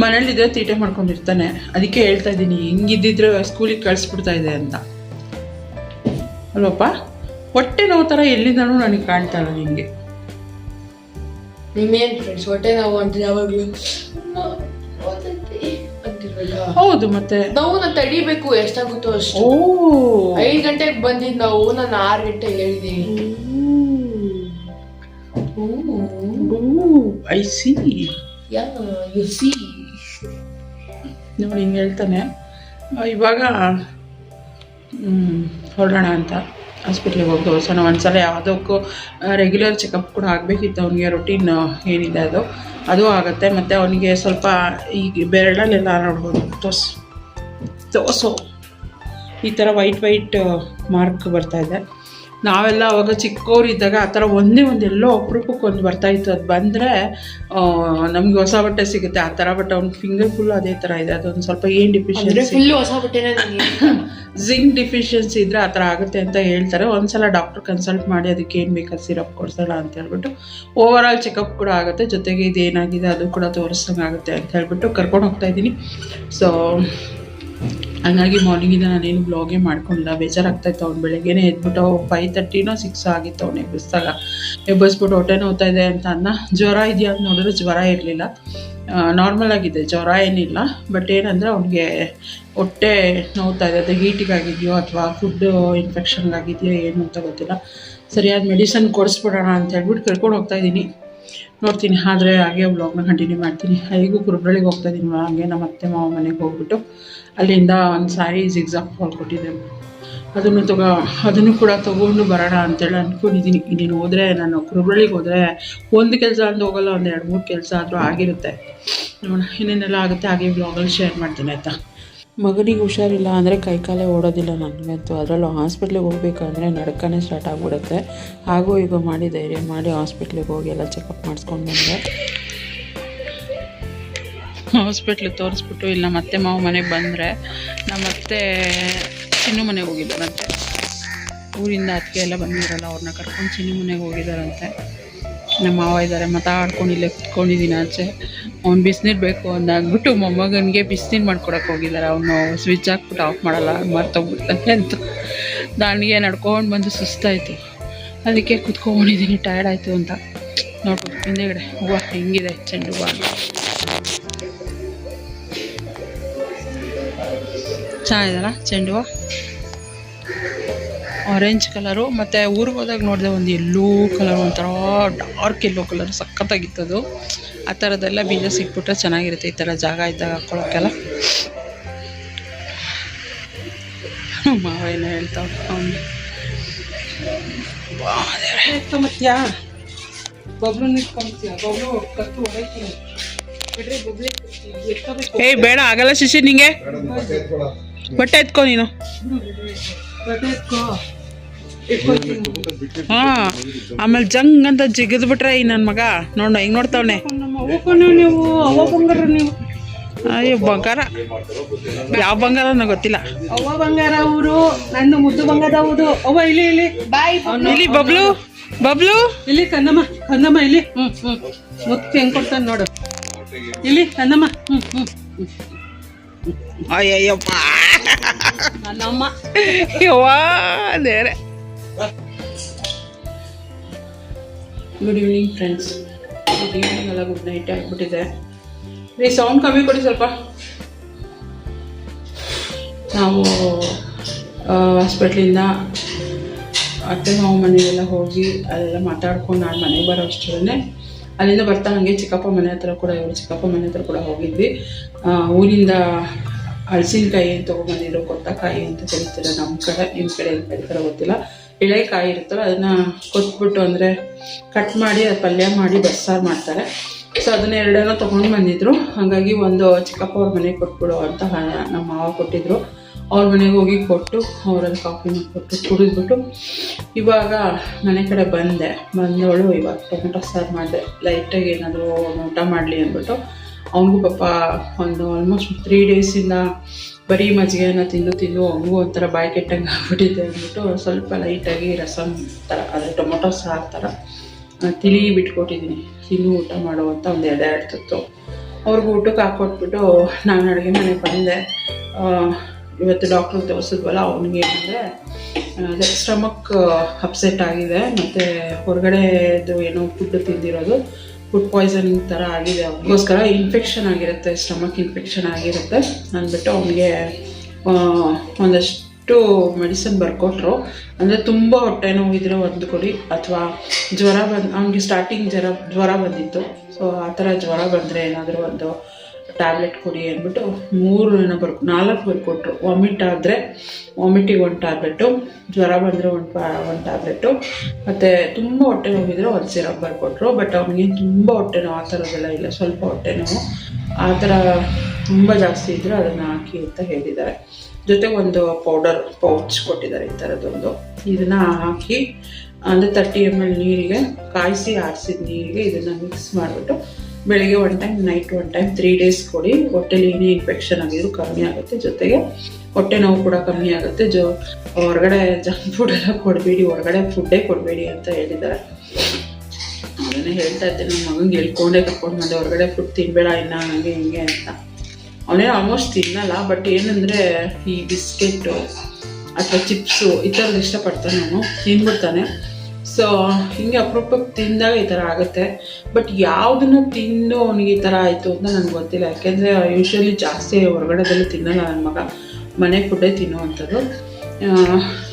ಮನೇಲಿದ್ರೆ ತೀಟೆ ಮಾಡ್ಕೊಂಡಿರ್ತಾನೆ. ಅದಕ್ಕೆ ಹೇಳ್ತಾ ಇದ್ದೀನಿ ಹಿಂಗಿದ್ದಿದ್ರೆ ಸ್ಕೂಲಿಗೆ ಕಳಿಸ್ಬಿಡ್ತಾ ಇದೆ ಅಂತ. ಅಲ್ವಪ್ಪ? ಹೊಟ್ಟೆ ನೋವು ಥರ ಎಲ್ಲಿಂದನೂ ನನಗೆ ಕಾಣ್ತಾ ಇಲ್ಲ ನಿಮಗೆ ಇನ್ನೇನು ಫ್ರೆಂಡ್ಸ್ ಹೊಟ್ಟೆ ನೋವು ಅಂತ ಯಾವಾಗಲೂ? ಹೌದು ಮತ್ತೆ? ನಾವು ತಡಿಬೇಕು ಎಷ್ಟಾಗುತ್ತೋ ಅಷ್ಟು. ಐದು ಗಂಟೆಗೆ ಬಂದಿದ್ದು ನಾವು ನಾನು ಆರು ಗಂಟೆಗೆ ಹೇಳಿದೀನಿ. ಐ ಸಿ ಯಾ ಸಿ ನೋಡಿ ಹಿಂಗೆ ಹೇಳ್ತಾನೆ. ಇವಾಗ ಹೊರಡೋಣ ಅಂತ ಹಾಸ್ಪಿಟ್ಲಿಗೆ ಹೋಗಿ ತೋರಿಸೋಣ ಒಂದ್ಸಲ ಯಾವುದಕ್ಕೂ ರೆಗ್ಯುಲರ್ ಚೆಕಪ್ ಕೂಡ ಆಗಬೇಕಿತ್ತು. ಅವನಿಗೆ ರೊಟೀನ್ ಏನಿದೆ ಅದು. ಅದು ಆಗುತ್ತೆ. ಮತ್ತು ಅವನಿಗೆ ಸ್ವಲ್ಪ ಈಗ ಬೆರಳಲ್ಲೆಲ್ಲ ನೋಡ್ಬೋದು. ತೋರ್ಸು. ತೋಸು ಈ ಥರ ವೈಟ್ ವೈಟ್ ಮಾರ್ಕ್ ಬರ್ತಾ ಇದೆ. ನಾವೆಲ್ಲ ಅವಾಗ ಚಿಕ್ಕವರಿದ್ದಾಗ ಆ ಥರ ಒಂದೇ ಒಂದು ಎಲ್ಲೋ ಅಪರೂಪಕ್ಕೆ ಒಂದು ಬರ್ತಾಯಿತ್ತು ಅದು ಬಂದರೆ ನಮಗೆ ಹೊಸ ಬಟ್ಟೆ ಸಿಗುತ್ತೆ. ಆ ಥರ ಬಟ್ ಅವ್ನ ಫಿಂಗರ್ ಫುಲ್ಲು ಅದೇ ಥರ ಇದೆ. ಅದೊಂದು ಸ್ವಲ್ಪ ಏನು ಡಿಫಿಷಿಯನ್ಸಿ ಫುಲ್ ಹೊಸ ಬಟ್ಟೆನೇ ನನಗೆ ಜಿಂಕ್ ಡಿಫಿಷಿಯನ್ಸಿ ಇದ್ದರೆ ಆ ಥರ ಆಗುತ್ತೆ ಅಂತ ಹೇಳ್ತಾರೆ. ಒಂದ್ಸಲ ಡಾಕ್ಟರ್ ಕನ್ಸಲ್ಟ್ ಮಾಡಿ ಅದಕ್ಕೆ ಏನು ಬೇಕಾದ ಸಿರಪ್ ಕೊಡ್ಸೋಣ ಅಂತ ಹೇಳ್ಬಿಟ್ಟು ಓವರ್ ಆಲ್ ಚೆಕಪ್ ಕೂಡ ಆಗುತ್ತೆ. ಜೊತೆಗೆ ಇದೇನಾಗಿದೆ ಅದು ಕೂಡ ತೋರಿಸಂಗೆ ಆಗುತ್ತೆ ಅಂತ ಹೇಳ್ಬಿಟ್ಟು ಕರ್ಕೊಂಡು ಹೋಗ್ತಾ ಇದ್ದೀನಿ. ಸೊ ಹಂಗಾಗಿ ಮಾರ್ನಿಂಗಿಂದ ನಾನೇನು ಬ್ಲಾಗೇ ಮಾಡ್ಕೊಂಡಿಲ್ಲ. ಬೇಜಾರಾಗ್ತಾಯಿತ್ತು ಅವ್ನು ಬೆಳಗ್ಗೆನೇ ಎದ್ಬಿಟ್ಟು ಫೈವ್ ತರ್ಟಿನೋ ಸಿಕ್ಸ್ ಆಗಿತ್ತು ಅವ್ನು ಎಬ್ಬಿಸ್ದಾಗ. ಎಬ್ಬಿಸ್ಬಿಟ್ಟು ಹೊಟ್ಟೆ ನೋವ್ತಾ ಇದೆ ಅಂತ ಅನ್ನ. ಜ್ವರ ಇದೆಯಾ ಅಂತ ನೋಡಿದ್ರೆ ಜ್ವರ ಇರಲಿಲ್ಲ. ನಾರ್ಮಲ್ ಆಗಿದೆ, ಜ್ವರ ಏನಿಲ್ಲ. ಬಟ್ ಏನಂದರೆ ಅವ್ನಿಗೆ ಹೊಟ್ಟೆ ನೋವ್ತಾ ಇದೆ. ಅದು ಹೀಟಿಗಾಗಿದೆಯೋ ಅಥವಾ ಫುಡ್ ಇನ್ಫೆಕ್ಷನ್ಗಾಗಿದೆಯೋ ಏನು ಅಂತ ಗೊತ್ತಿಲ್ಲ. ಸರಿಯಾದ ಮೆಡಿಸನ್ ಕೊಡಿಸ್ಬಿಡೋಣ ಅಂತ ಹೇಳ್ಬಿಟ್ಟು ಕರ್ಕೊಂಡು ಹೋಗ್ತಾ ಇದ್ದೀನಿ. ನೋಡ್ತೀನಿ. ಆದರೆ ಹಾಗೆ ವ್ಲಾಗ್ನ ಕಂಟಿನ್ಯೂ ಮಾಡ್ತೀನಿ. ಹೇಗೂ ಕುರುಬ್ರಳಿಗೆ ಹೋಗ್ತಾ ಇದ್ದೀನಿ ಹಾಗೆ ನಮ್ಮ ಅತ್ತೆ, ಮಾವ ಮನೆಗೆ ಹೋಗ್ಬಿಟ್ಟು ಅಲ್ಲಿಂದ ಒಂದು ಸಾರಿ ಜಿಗ್ಸಾಕ್ ಫಾಲ್ ಕೊಟ್ಟಿದ್ದೆ ಅದನ್ನು ತಗೋ, ಅದನ್ನು ಕೂಡ ತೊಗೊಂಡು ಬರೋಣ ಅಂತೇಳಿ ಅಂದ್ಕೊಂಡಿದ್ದೀನಿ ಇನ್ನೇನು ಹೋದರೆ, ನಾನು ಕುರುಬಳ್ಳಿಗೆ ಹೋದರೆ ಒಂದು ಕೆಲಸ ಅಂತ ಹೋಗಲ್ಲ, ಒಂದು ಎರಡು ಮೂರು ಕೆಲಸ ಆದರೂ ಆಗಿರುತ್ತೆ. ನೋಡೋಣ, ಇನ್ನೇನೆಲ್ಲ ಆಗುತ್ತೆ ಹಾಗೆ ಬ್ಲಾಗಲ್ಲಿ ಶೇರ್ ಮಾಡ್ತೀನಿ ಆಯಿತಾ? ಮಗನಿಗೆ ಹುಷಾರಿಲ್ಲ ಅಂದರೆ ಕೈಕಾಲೇ ಓಡೋದಿಲ್ಲ ನನಗಂತೂ ಅದರಲ್ಲೂ ಹಾಸ್ಪಿಟ್ಲಿಗೆ ಹೋಗ್ಬೇಕಂದ್ರೆ ನಡ್ಕನೇ ಸ್ಟಾರ್ಟ್ ಆಗಿಬಿಡುತ್ತೆ. ಹಾಗೂ ಈಗ ಮಾಡಿ ಧೈರ್ಯ ಮಾಡಿ ಹಾಸ್ಪಿಟ್ಲಿಗೆ ಹೋಗಿ ಎಲ್ಲ ಚೆಕಪ್ ಮಾಡಿಸ್ಕೊಂಡು ಬಂದೆ ಹಾಸ್ಪಿಟ್ಲಿಗೆ ತೋರಿಸ್ಬಿಟ್ಟು ಇಲ್ಲ, ಮತ್ತೆ ಮಾವ ಮನೆಗೆ ಬಂದರೆ ನಮ್ಮ ಮತ್ತೆ ಚಿನ್ನು ಮನೆಗೆ ಹೋಗಿದ್ದಾರಂತೆ. ಊರಿಂದ ಅತ್ತಿಗೆ ಎಲ್ಲ ಬಂದಿರಲ್ಲ ಅವ್ರನ್ನ ಕರ್ಕೊಂಡು ಚಿನ್ನು ಮನೆಗೆ ಹೋಗಿದ್ದಾರಂತೆ. ನಮ್ಮ ಮಾವ ಇದ್ದಾರೆ ಮಾತಾಡ್ಕೊಂಡು ಇಲ್ಲೇ ಕುತ್ಕೊಂಡಿದ್ದೀನಿ ಆಚೆ. ಅವ್ನು ಬಿಸಿನೀರು ಬೇಕು ಅಂದಾಗ್ಬಿಟ್ಟು ಮೊಮ್ಮಗನಿಗೆ ಬಿಸಿನೀರು ಮಾಡ್ಕೊಡಕ್ಕೆ ಹೋಗಿದ್ದಾರೆ ಅವನು ಸ್ವಿಚ್ ಹಾಕ್ಬಿಟ್ಟು ಆಫ್ ಮಾಡಲ್ಲ, ಮರ್ತೋಗ್ಬಿಡ್ತಾನೆ ಅಂತ. ನನಗೆ ನಡ್ಕೊಂಡು ಬಂದು ಸುಸ್ತಾಯಿತು. ಅದಕ್ಕೆ ಕುತ್ಕೊಂಡಿದ್ದೀನಿ ಟಯರ್ಡ್ ಆಯಿತು ಅಂತ. ನೋಡ್ಬೋದು ಹಿಂದೆಗಡೆ, ಹೂವು ಹೆಂಗಿದೆ, ಚೆಂಡು ಹೂವು ಚೆನ್ನಾಗಿದಲ್ಲ ಚೆಂಡು ಹೂವು? ಆರೆಂಜ್ ಕಲರು ಮತ್ತು ಊರಿಗೆ ಹೋದಾಗ ನೋಡಿದೆ ಒಂದು ಎಲ್ಲೋ ಕಲರ್ ಒಂಥರ ಡಾರ್ಕ್ ಎಲ್ಲೋ ಕಲರ್ ಸಖತ್ತಾಗಿತ್ತದು. ಆ ಥರದ್ದೆಲ್ಲ ಬೀಜ ಸಿಕ್ಬಿಟ್ರೆ ಚೆನ್ನಾಗಿರುತ್ತೆ ಈ ಥರ ಜಾಗ ಇದ್ದಾಗ ಹಾಕ್ಕೊಳಕ್ಕೆಲ್ಲ ಮಾವ ಏನೋ ಹೇಳ್ತಾವ. ಬಬ್ಲು ನಿಂತ್ಕೊಂತೀಯ ಬಬ್ಲು ಕತ್ತು ಹೊರೈತೀನಿ ಬಿಡ್ರಿ ಬಬ್ಲಿ ಏಯ್ ಬೇಡ ಆಗಲ್ಲ ಶಿಶಿ ನಿಂಗೆ. ಬಟ್ಟೆ ಎತ್ಕೊ ನೀನು. ಹಾಂ ಆಮೇಲೆ ಜಂಗ್ ಅಂತ ಜಿಗಿದ್ ಬಿಟ್ರೆ ಈ ನನ್ನ ಮಗ. ನೋಡ ಹೆಂಗ್ ನೋಡ್ತಾವನೆ. ಅಯ್ಯೋ ಬಂಗಾರ. ಯಾವ ಬಂಗಾರ ನನಗೆ ಗೊತ್ತಿಲ್ಲ. ಅವ್ವ ಬಂಗಾರ ಅವರು ನನ್ನ ಮುದ್ದು ಬಂಗಾರ ಅವರು ಅವ್ವ ಇಲ್ಲಿ ಇಲ್ಲಿ ಬಾಯ್ ಇಲ್ಲಿ ಬಬ್ಲು ಬಬ್ಲು. ಇಲ್ಲಿ ಕನ್ನಮ್ಮ ಕನ್ನಮ್ಮ ಇಲ್ಲಿ. ಹ್ಮ್ ಹ್ಮ್. ಮುತ್ತು ಹೆಂಗ್ ಕೊಡ್ತಾನೆ ನೋಡು. ಇಲ್ಲಿ ಕನ್ನಮ್ಮ. ಹ್ಮ್ ಹ್ಮ್. ಅಯ್ಯಯ್ಯಪ್ಪ. ನನ್ನಮ್ಮ. ಯವ್ವಾ good evening friends good evening ಎಲ್ಲ ಗುಡ್ ನೈಟ್ ಆಗಿಬಿಟ್ಟಿದೆ. ರೀ ಸೌಂಡ್ ಕಮ್ಮಿ ಕೊಡಿ ಸ್ವಲ್ಪ. ನಾವು ಹಾಸ್ಪಿಟ್ಲಿಂದ ಅತ್ತೆ ನಾವು ಮನೆಗೆಲ್ಲ ಹೋಗಿ ಅಲ್ಲೆಲ್ಲ ಮಾತಾಡ್ಕೊಂಡು ನಾನು ಮನೆಗೆ ಬರೋ ಅಷ್ಟರಲ್ಲೇ ಅಲ್ಲಿಂದ ಬರ್ತಾ ಹಾಗೆ ಚಿಕ್ಕಪ್ಪ ಮನೆ ಹತ್ರ ಕೂಡ ಇವರು ಚಿಕ್ಕಪ್ಪ ಮನೆ ಹತ್ರ ಕೂಡ ಹೋಗಿದ್ವಿ. ಆ, ಊರಿಂದ ಏನು ತೊಗೊಂಬಂದಿದ್ರು ಕೊತ್ತಕಾಯಿ ಅಂತ ಕರಿತೀರ ನಮ್ಮ ಕಡೆ ನಿಮ್ಮ ಕಡೆ ಏನು ಕರಿತಾರ ಗೊತ್ತಿಲ್ಲ. ಎಳೆಕಾಯಿ ಇರುತ್ತಲ್ಲ, ಅದನ್ನು ಕೊತ್ಬಿಟ್ಟು ಅಂದರೆ ಕಟ್ ಮಾಡಿ, ಅದು ಪಲ್ಯ ಮಾಡಿ, ಬಸ್ಸಾರು ಮಾಡ್ತಾರೆ. ಸೊ ಅದನ್ನ ಎರಡನ್ನೂ ತೊಗೊಂಡು ಬಂದಿದ್ರು. ಹಾಗಾಗಿ ಒಂದು ಚಿಕ್ಕಪ್ಪ ಅವ್ರ ಮನೆಗೆ ಕೊಟ್ಬಿಡು ಅಂತ ನಮ್ಮ ಮಾವ ಕೊಟ್ಟಿದ್ರು. ಅವ್ರ ಮನೆಗೆ ಹೋಗಿ ಕೊಟ್ಟು ಅವರಲ್ಲಿ ಕಾಫಿ ಮಾಡಿಕೊಟ್ಟು ಕುಡಿದ್ಬಿಟ್ಟು ಇವಾಗ ಮನೆ ಕಡೆ ಬಂದೆ. ಬಂದವಳು ಇವಾಗ ಟೊಮೆಟೊ ಸಾರು ಮಾಡಿದೆ. ಲೈಟಾಗಿ ಏನಾದರೂ ಊಟ ಮಾಡಲಿ ಅಂದ್ಬಿಟ್ಟು. ಅವನಿಗೂ ಪಾಪ ಒಂದು ಆಲ್ಮೋಸ್ಟ್ ತ್ರೀ ಡೇಸಿಂದ ಬರೀ ಮಜ್ಜಿಗೆಯನ್ನು ತಿಂದು ತಿಂದು ಅವನಿಗೂ ಒಂಥರ ಬಾಯಿ ಕೆಟ್ಟಂಗೆ ಆಗ್ಬಿಟ್ಟಿದೆ ಅಂದ್ಬಿಟ್ಟು ಸ್ವಲ್ಪ ಲೈಟಾಗಿ ರಸಮ್ ಥರ ಅದು ಟೊಮೊಟೊ ಸಾರು ಥರ ತಿಳಿ ಬಿಟ್ಕೊಟ್ಟಿದ್ದೀನಿ ತಿನ್ನು ಊಟ ಮಾಡುವಂಥ ಒಂದು ಎದೆ ಆಡ್ತಿತ್ತು. ಅವ್ರಿಗೂ ಊಟಕ್ಕೆ ಹಾಕ್ಕೊಟ್ಬಿಟ್ಟು ನಾನು ಅಡುಗೆ ಮನೆಗೆ ಬಂದೆ. ಇವತ್ತು ಡಾಕ್ಟ್ರಿಗೆ ತೋರಿಸಿದ್ವಲ್ಲ ಅವನಿಗೆ ಏನಂದರೆ ಅದೇ ಸ್ಟಮಕ್ ಅಪ್ಸೆಟ್ ಆಗಿದೆ. ಮತ್ತು ಹೊರಗಡೆದು ಏನೋ ಫುಡ್ ತಿಂದಿರೋದು. ಫುಡ್ ಪಾಯ್ಸನಿಂಗ್ ಥರ ಆಗಿದೆ. ಅವನಿಗೋಸ್ಕರ ಇನ್ಫೆಕ್ಷನ್ ಆಗಿರುತ್ತೆ ಸ್ಟಮಕ್ ಇನ್ಫೆಕ್ಷನ್ ಆಗಿರುತ್ತೆ. ಅಂದ್ಬಿಟ್ಟು ಅವನಿಗೆ ಒಂದಷ್ಟು ಮೆಡಿಸನ್ ಬರ್ಕೊಟ್ರು. ಅಂದರೆ ತುಂಬ ಹೊಟ್ಟೆ ನೋವಿದ್ರೆ ಒಂದು ಕೊಡಿ, ಅಥವಾ ಜ್ವರ ಬಂದು, ಅವನಿಗೆ ಸ್ಟಾರ್ಟಿಂಗ್ ಜ್ವರ ಜ್ವರ ಬಂದಿತ್ತು. ಸೊ ಆ ಥರ ಜ್ವರ ಬಂದರೆ ಏನಾದರೂ ಒಂದು ಟ್ಯಾಬ್ಲೆಟ್ ಕೊಡಿ ಅಂದ್ಬಿಟ್ಟು ಮೂರು ಏನೋ ಬರ್, ನಾಲ್ಕು ಬರ್ಕೊಟ್ರು ವಾಮಿಟ್ ಆದರೆ ವಾಮಿಟಿಗೆ ಒಂದು ಟ್ಯಾಬ್ಲೆಟು ಜ್ವರ ಬಂದರೆ ಒಂದು ಒಂದು ಟ್ಯಾಬ್ಲೆಟು ಮತ್ತು ತುಂಬ ಹೊಟ್ಟೆ ನೋವಿದ್ರೆ ಒಂದು ಸಿರಪ್ ಬರ್ಕೊಟ್ರು ಬಟ್ ಅವನಿಗೆ ತುಂಬ ಹೊಟ್ಟೆ ನೋವು, ಆ ಥರದ್ದೆಲ್ಲ ಇಲ್ಲ. ಸ್ವಲ್ಪ ಹೊಟ್ಟೆ ನೋವು. ಆ ಥರ ತುಂಬ ಜಾಸ್ತಿ ಇದ್ದರೆ ಅದನ್ನು ಹಾಕಿ ಅಂತ ಹೇಳಿದ್ದಾರೆ. ಜೊತೆಗೆ ಒಂದು ಪೌಡರ್ ಪೌಚ್ ಕೊಟ್ಟಿದ್ದಾರೆ ಈ ಥರದ್ದೊಂದು ಇದನ್ನು ಹಾಕಿ ಅಂದರೆ ತರ್ಟಿ ಎಂ ಎಲ್ ನೀರಿಗೆ ಕಾಯಿಸಿ ಆರಿಸಿದ ನೀರಿಗೆ ಇದನ್ನು ಮಿಕ್ಸ್ ಮಾಡಿಬಿಟ್ಟು ಬೆಳಿಗ್ಗೆ one time night one time three days ಕೊಡಿ. ಹೊಟ್ಟೆಲಿ ಏನೇ ಇನ್ಫೆಕ್ಷನ್ ಆಗಿದ್ರು ಕಮ್ಮಿ ಆಗುತ್ತೆ ಜೊತೆಗೆ. ಹೊಟ್ಟೆ ನೋವು ಕೂಡ ಕಮ್ಮಿ ಆಗುತ್ತೆ. ಜೊ, ಹೊರಗಡೆ ಜಂಕ್ ಫುಡ್ ಎಲ್ಲ ಕೊಡಬೇಡಿ, ಹೊರಗಡೆ ಫುಡ್ಡೇ ಕೊಡಬೇಡಿ ಅಂತ ಹೇಳಿದ್ದಾರೆ. ಅದನ್ನೇ ಹೇಳ್ತಾ ಇದ್ದೆ. ನನ್ನ ಮಗನಿಗೆ ಹೇಳ್ಕೊಂಡೇ ಕರ್ಕೊಂಡು ಬಂದೆ. ಹೊರಗಡೆ ಫುಡ್ ತಿನ್ಬೇಡ, ಇನ್ನ ಹಂಗೆ ಹಿಂಗೆ ಅಂತ. ಅವನೇ ಆಲ್ಮೋಸ್ಟ್ ತಿನ್ನಲ್ಲ ಬಟ್ ಏನಂದರೆ ಈ ಬಿಸ್ಕೆಟು ಅಥವಾ ಚಿಪ್ಸು ಈ ಥರದ್ದು ಇಷ್ಟಪಡ್ತಾನೆ ಅವನು. ತಿಂದ್ಬಿಡ್ತಾನೆ ಸೊ, ಹಿಂಗೆ ಅಪರೂಪಕ್ಕೆ ತಿಂದಾಗ ಈ ಥರ ಆಗುತ್ತೆ. ಬಟ್ ಯಾವುದನ್ನು ತಿಂದು ಅವನಿಗೆ ಈ ಥರ ಆಯಿತು ಅಂತ ನನಗೆ ಗೊತ್ತಿಲ್ಲ. ಯಾಕೆಂದರೆ ಯೂಶ್ವಲಿ ಜಾಸ್ತಿ ಹೊರಗಡೆದಲ್ಲಿ ತಿನ್ನಲ್ಲ ನನ್ನ ಮಗ. ಮನೆ ಫುಡ್ಡೇ ತಿನ್ನುವಂಥದ್ದು.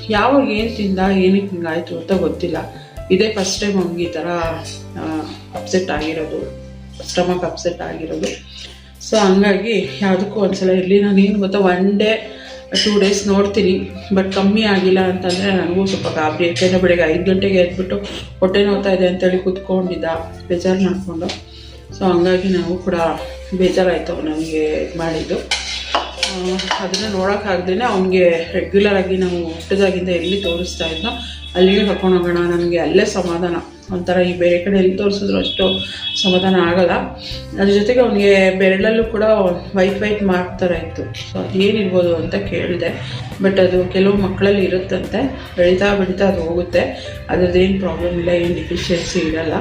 ಯಾವಾಗ ಏನು ತಿಂದ, ಏನಕ್ಕೆ ಹಿಂಗಾಯಿತು ಅಂತ ಗೊತ್ತಿಲ್ಲ. ಇದೇ ಫಸ್ಟ್ ಟೈಮ್ ಅವ್ನಿಗೆ ಈ ಥರ ಅಪ್ಸೆಟ್ ಆಗಿರೋದು. ಸ್ಟಮಕ್ ಅಪ್ಸೆಟ್ ಆಗಿರೋದು. ಸೊ ಹಂಗಾಗಿ ಯಾವುದಕ್ಕೂ ಒಂದ್ಸಲ ಇರಲಿ. ನಾನು ಏನು ಗೊತ್ತಾ ಒನ್ ಡೇ ಟೂ ಡೇಸ್ ನೋಡ್ತೀನಿ ಬಟ್ ಕಮ್ಮಿ ಆಗಿಲ್ಲ ಅಂತಂದರೆ ನನಗೂ ಸ್ವಲ್ಪ ಗಾಬರಿ, ಯಾಕೆಂದರೆ ಬೆಳಗ್ಗೆ ಐದು ಗಂಟೆಗೆ ಎದ್ಬಿಟ್ಟು ಹೊಟ್ಟೆ ನೋವ್ತಾ ಇದೆ ಅಂತೇಳಿ ಕುತ್ಕೊಂಡಿದ್ದ, ಬೇಜಾರು ಮಾಡಿಕೊಂಡು. ಸೊ ಹಂಗಾಗಿ ನಾವು ಕೂಡ ಬೇಜಾರಾಯಿತು ನನಗೆ ಇದು ಮಾಡಿದ್ದು. ಅದನ್ನು ನೋಡೋಕ್ಕಾಗ್ದೇ ಅವನಿಗೆ ರೆಗ್ಯುಲರಾಗಿ ನಾವು ಹುಟ್ಟಿದಾಗಿಂದ ಎಲ್ಲಿ ತೋರಿಸ್ತಾ ಇದ್ನೋ, ಅಲ್ಲಿಗೆ ಕರ್ಕೊಂಡು ಹೋಗೋಣ ನನಗೆ ಅಲ್ಲೇ ಸಮಾಧಾನ. ಒಂಥರ ಈ ಬೇರೆ ಕಡೆ ಎಲ್ಲಿ ತೋರಿಸಿದ್ರು ಅಷ್ಟು ಸಮಾಧಾನ ಆಗಲ್ಲ. ಅದ್ರ ಜೊತೆಗೆ ಅವನಿಗೆ ಬೆರಳಲ್ಲೂ ಕೂಡ ವೈಟ್ ವೈಟ್ ಮಾರ್ಕ್ ಥರ ಇತ್ತು. ಸೊ ಅದೇನಿರ್ಬೋದು ಅಂತ ಕೇಳಿದೆ. ಬಟ್ ಅದು ಕೆಲವು ಮಕ್ಕಳಲ್ಲಿ ಇರುತ್ತಂತೆ. ಬೆಳೀತಾ ಬೆಳೀತಾ ಅದು ಹೋಗುತ್ತೆ. ಅದ್ರದ್ದೇನು ಪ್ರಾಬ್ಲಮ್ ಇಲ್ಲ, ಏನು ಡಿಫಿಷಿಯನ್ಸಿ ಇರಲ್ಲ.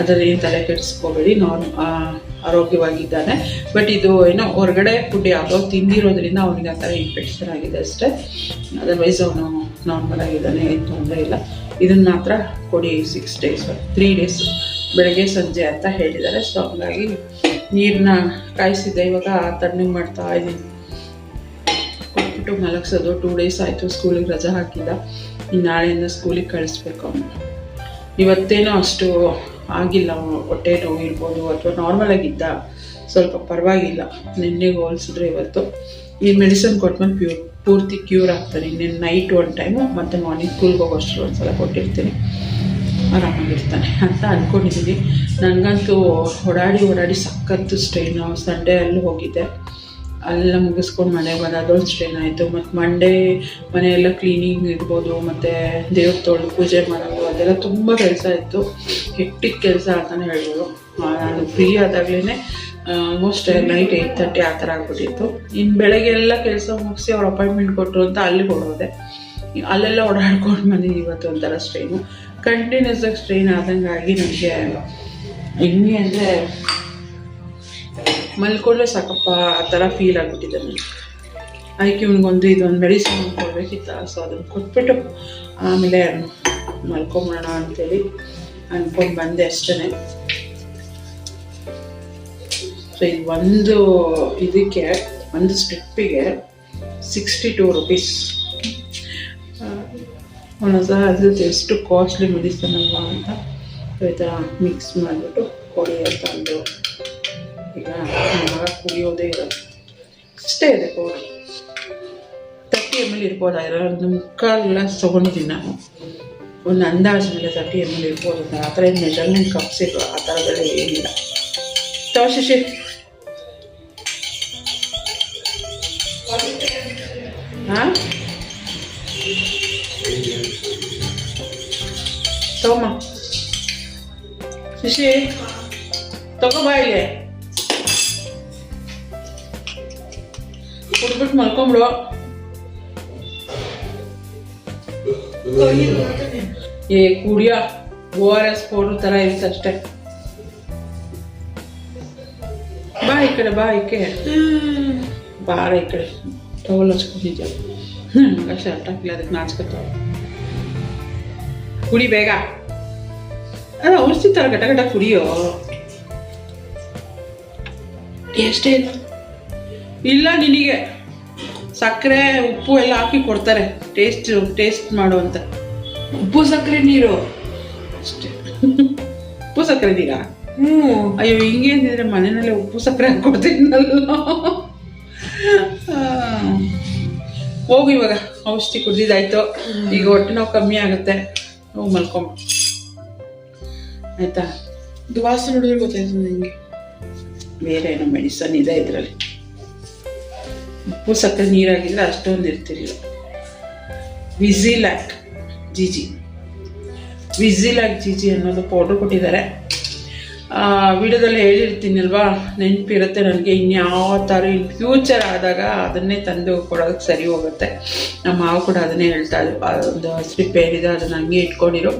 ಅದರಲ್ಲಿ ತಲೆ ಕೆಡಿಸ್ಕೋಬೇಡಿ. ನಾರ್ಮ್ ಆರೋಗ್ಯವಾಗಿದ್ದಾನೆ. ಬಟ್ ಇದು ಏನೋ ಹೊರಗಡೆ ಫುಡ್ ಯಾವುದೋ ತಿಂದಿರೋದ್ರಿಂದ ಅವನಿಗೆ ಆ ಥರ ಇನ್ಫೆಕ್ಷನ್ ಆಗಿದೆ ಅಷ್ಟೇ. ಅದರ್ವೈಸ್ ಅವನು ನಾರ್ಮಲ್ ಆಗಿದ್ದಾನೆ, ಏನು ತೊಂದರೆ ಇಲ್ಲ. ಇದನ್ನು ಮಾತ್ರ ಕೊಡಿ ಸಿಕ್ಸ್ ಡೇಸ್ ತ್ರೀ ಡೇಸ್ ಬೆಳಗ್ಗೆ, ಸಂಜೆ ಅಂತ ಹೇಳಿದ್ದಾರೆ. ಸೊ ಹಂಗಾಗಿ ನೀರನ್ನ ಕಾಯಿಸಿದ್ದೆ. ಇವಾಗ ತಣ್ಣಗೆ ಮಾಡ್ತಾ ಇದ್ದೀನಿ. ಕೊಟ್ಬಿಟ್ಟು ಮಲಗಿಸೋದು. ಟೂ ಡೇಸ್ ಆಯಿತು ಸ್ಕೂಲಿಗೆ ರಜೆ ಹಾಕಿಲ್ಲ. ಇನ್ನು ನಾಳೆಯಿಂದ ಸ್ಕೂಲಿಗೆ ಕಳಿಸ್ಬೇಕು ಇವತ್ತೇನೋ ಅಷ್ಟು ಆಗಿಲ್ಲ ಹೊಟ್ಟೆ ನೋವು ಇರ್ಬೋದು ಅಥವಾ ನಾರ್ಮಲ್ ಆಗಿದ್ದ ಸ್ವಲ್ಪ ಪರವಾಗಿಲ್ಲ. ನಿನ್ನೆಗೆ ಹೋಲಿಸಿದ್ರೆ ಇವತ್ತು. ಈ ಮೆಡಿಸನ್ ಕೊಟ್ಮೇಲೆ ಪ್ಯೂ ಪೂರ್ತಿ ಕ್ಯೂರ್ ಆಗ್ತಾರೆ. ಇನ್ನೇನು ನೈಟ್ ಒನ್ ಟೈಮು ಮತ್ತು ಮಾರ್ನಿಂಗ್ ಸ್ಕೂಲ್ಗೆ ಹೋಗೋಷ್ಟು ಒಂದು ಸಲ ಕೊಟ್ಟಿರ್ತೀನಿ. ಆರಾಮಾಗಿರ್ತಾನೆ ಅಂತ ಅಂದ್ಕೊಂಡಿದ್ದೀನಿ ನನಗಂತೂ ಓಡಾಡಿ ಓಡಾಡಿ ಸಖತ್ತು ಸ್ಟ್ರೈನು ಸಂಡೇ ಅಲ್ಲಿ ಹೋಗಿದ್ದೆ. ಅಲ್ಲೆಲ್ಲ ಮುಗಿಸ್ಕೊಂಡು ಮನೆಗೆ ಬಂದು ಅದೊಂದು ಸ್ಟ್ರೈನ್ ಆಯಿತು. ಮತ್ತು ಮಂಡೇ ಮನೆಯೆಲ್ಲ ಕ್ಲೀನಿಂಗ್ ಇರ್ಬೋದು ಮತ್ತು ದೇವ್ರ ತೊಳೆದು ಪೂಜೆ ಮಾಡೋದು, ಅದೆಲ್ಲ ತುಂಬ ಕೆಲಸ ಇತ್ತು. ಹೆಕ್ಟಿಕ್ ಕೆಲಸ ಅಂತಲೇ ಹೇಳ್ಬೋದು. ನಾನು ಫ್ರೀ ಆದಾಗಲೇ ಆಲ್ಮೋಸ್ಟ್ ನೈಟ್ ಏಯ್ಟ್ ತರ್ಟಿ ಆ ಥರ ಆಗ್ಬಿಟ್ಟಿತ್ತು. ಇನ್ನು ಬೆಳಗ್ಗೆ ಎಲ್ಲ ಕೆಲಸ ಮುಗಿಸಿ ಅವ್ರು ಅಪಾಯಿಂಟ್ಮೆಂಟ್ ಕೊಟ್ಟರು ಅಂತ ಅಲ್ಲಿಗೆ ಹೊಡೋದೆ ಅಲ್ಲೆಲ್ಲ ಓಡಾಡ್ಕೊಂಡು ಬಂದಿದ್ದು ಇವತ್ತು ಒಂಥರ ಸ್ಟ್ರೈನು ಕಂಟಿನ್ಯೂಸ್ ಆಗಿ ಸ್ಟ್ರೈನ್ ಆದಂಗೆ ಆಗಿ ನನಗೆ ಹೆಂಗೆ ಅಂದರೆ ಮಲ್ಕೊಂಡ್ರೆ ಸಾಕಪ್ಪ ಆ ಥರ ಫೀಲ್ ಆಗಿಬಿಟ್ಟಿದೆ ನನಗೆ. ಅದಕ್ಕೆ ಇವನಿಗೊಂದು ಇದೊಂದು ಮೆಡಿಸಿನ್ ಕೊಡಬೇಕಿತ್ತ ಸೊ ಅದನ್ನು ಕೊಟ್ಬಿಟ್ಟು ಆಮೇಲೆ ಮಲ್ಕೊಂಬಿಡೋಣ ಅಂತೇಳಿ ಅಂದ್ಕೊಂಡು ಬಂದೆ ಅಷ್ಟೇ ಸೊ ಇದು ಒಂದು ಇದಕ್ಕೆ, ಒಂದು ಸ್ಟ್ರಿಪ್ಪಿಗೆ ಸಿಕ್ಸ್ಟಿ ಟೂ ರುಪೀಸ್ ಒಂದೊಂದು ಅದು ಎಷ್ಟು ಕಾಸ್ಟ್ಲಿ ಮೆಡಿಸನ್ ಅಲ್ವಾ ಅಂತ ಈ ಥರ ಮಿಕ್ಸ್ ಮಾಡಿಬಿಟ್ಟು ಕೊಡಿ ಅಂತ ಅಂದರು ಈಗ ಮಗ ಕುಡಿಯೋದೇ ಇರೋದು. ಇಷ್ಟೇ ಇದೆ ಪೌಡರ್. ತರ್ಟಿ ಎಂ ಎಲ್ ಇರ್ಬೋದು? ಒಂದು ಮುಕ್ಕಾಲು ಗ್ಲಾಸ್ ತೊಗೊಂಡಿದ್ದೀನಿ ನಾನು ಒಂದು ಅಂದಾಜು ಮೇಲೆ ತರ್ಟಿ ಎಂ ಎಲ್ ಇರ್ಬೋದು ಆ ಥರ ಏನು ಮೆಜರ್ಮೆಂಟ್ ಕಪ್ಸ್ ಇಲ್ಲ ಆ ಥರದಲ್ಲಿ ಏನಿಲ್ಲ. ತಗೋ ಶಿಶಿ ಹಾಂ ತಗೊಮ್ಮ ಶಿಶಿ ತಗೋ ಬಾ ಇಲ್ಲಿ ಕುಡ್ಬಿಟ್ಟು ಮಲ್ಕೊಂಬಿಡು ಏ ಕುಡಿಯ ಓ ಆರ್ ಎಸ್ ಪೌಡ್ರ್ ಥರ ಇರುತ್ತೆ ಅಷ್ಟೇ ಬಾ ಈ ಕಡೆ ಬಾ ಈಕೆ ಬಾರ ಈ ಕಡೆ ಟವಲ್ ಹಚ್ಕೊಂಡಿದ್ದೆ ಮಗ ಶರ್ಟ್ ಹಾಕಿಲ್ಲ ಅದಕ್ಕೆ ನಾಚ್ಕೊತಾವ ಕುಡಿ ಬೇಗ. ಅದ ಘಟ ಗಟ ಗಟ ಕುಡಿಯೋ? ಎಷ್ಟೇ ಇಲ್ಲ. ಇಲ್ಲ ನಿನಗೆ. ಸಕ್ಕರೆ ಉಪ್ಪು ಎಲ್ಲ ಹಾಕಿ ಕೊಡ್ತಾರೆ. ಟೇಸ್ಟ್ ಟೇಸ್ಟ್ ಮಾಡು ಅಂತ. ಉಪ್ಪು ಸಕ್ಕರೆ ನೀರು. ಅಷ್ಟೇ. ಉಪ್ಪು ಸಕ್ಕರೆ ನೀರ? ಹ್ಞೂ ಅಯ್ಯೋ ಹಿಂಗೆ ಅಂದಿದ್ರೆ ಮನೆಯಲ್ಲೇ ಉಪ್ಪು ಸಕ್ಕರೆ ಹಾಕ್ಕೊಡ್ತೀನಲ್ಲ ಆ, ಹೋಗು ಇವಾಗ. ಔಷಧಿ ಕುಡ್ದಿದ್ದಾಯ್ತು. ಈಗ ಹೊಟ್ಟೆ ನೋವು ಕಮ್ಮಿ ಆಗುತ್ತೆ. ಹೋಗಿ ಮಲ್ಕೊಂಬ ಆಯ್ತಾ? ಇದು ವಾಸನೆ ನೋಡಿದ್ರೆ ಗೊತ್ತಾಯ್ತು ನಿಮಗೆ ಬೇರೆ ಏನೋ ಮೆಡಿಸನ್ ಇದೆ ಇದರಲ್ಲಿ. ಉಪ್ಪು ಸಕ್ಕರೆ ನೀರಾಗಿಲ್ಲ ಅಷ್ಟೊಂದು ಇರ್ತಿರ್ಲಿಲ್ಲ. ವಿಸಿಲ್ಯಾಕ್ ಜಿಜಿ. ಜಿ ಜಿಜಿ ಅನ್ನೋದು ಪೌಡ್ರ್ ಕೊಟ್ಟಿದ್ದಾರೆ. ವಿಡಿಯೋದಲ್ಲಿ ಹೇಳಿರ್ತೀನಲ್ವಾ, ನೆನಪಿರುತ್ತೆ ನನಗೆ ಇನ್ಯಾವ ಥರ ಇನ್ ಫ್ಯೂಚರ್ ಆದಾಗ ಅದನ್ನೇ ತಂದು ಕೊಡೋದಕ್ಕೆ ಸರಿ ಹೋಗುತ್ತೆ. ನಮ್ಮ ಮಾವು ಕೂಡ ಅದನ್ನೇ ಹೇಳ್ತಾ ಇದ್ರು. ಒಂದು ಸ್ಲಿಪ್ ಏನಿದೆ ಅದನ್ನು ಹಂಗೆ ಇಟ್ಕೊಂಡಿರು.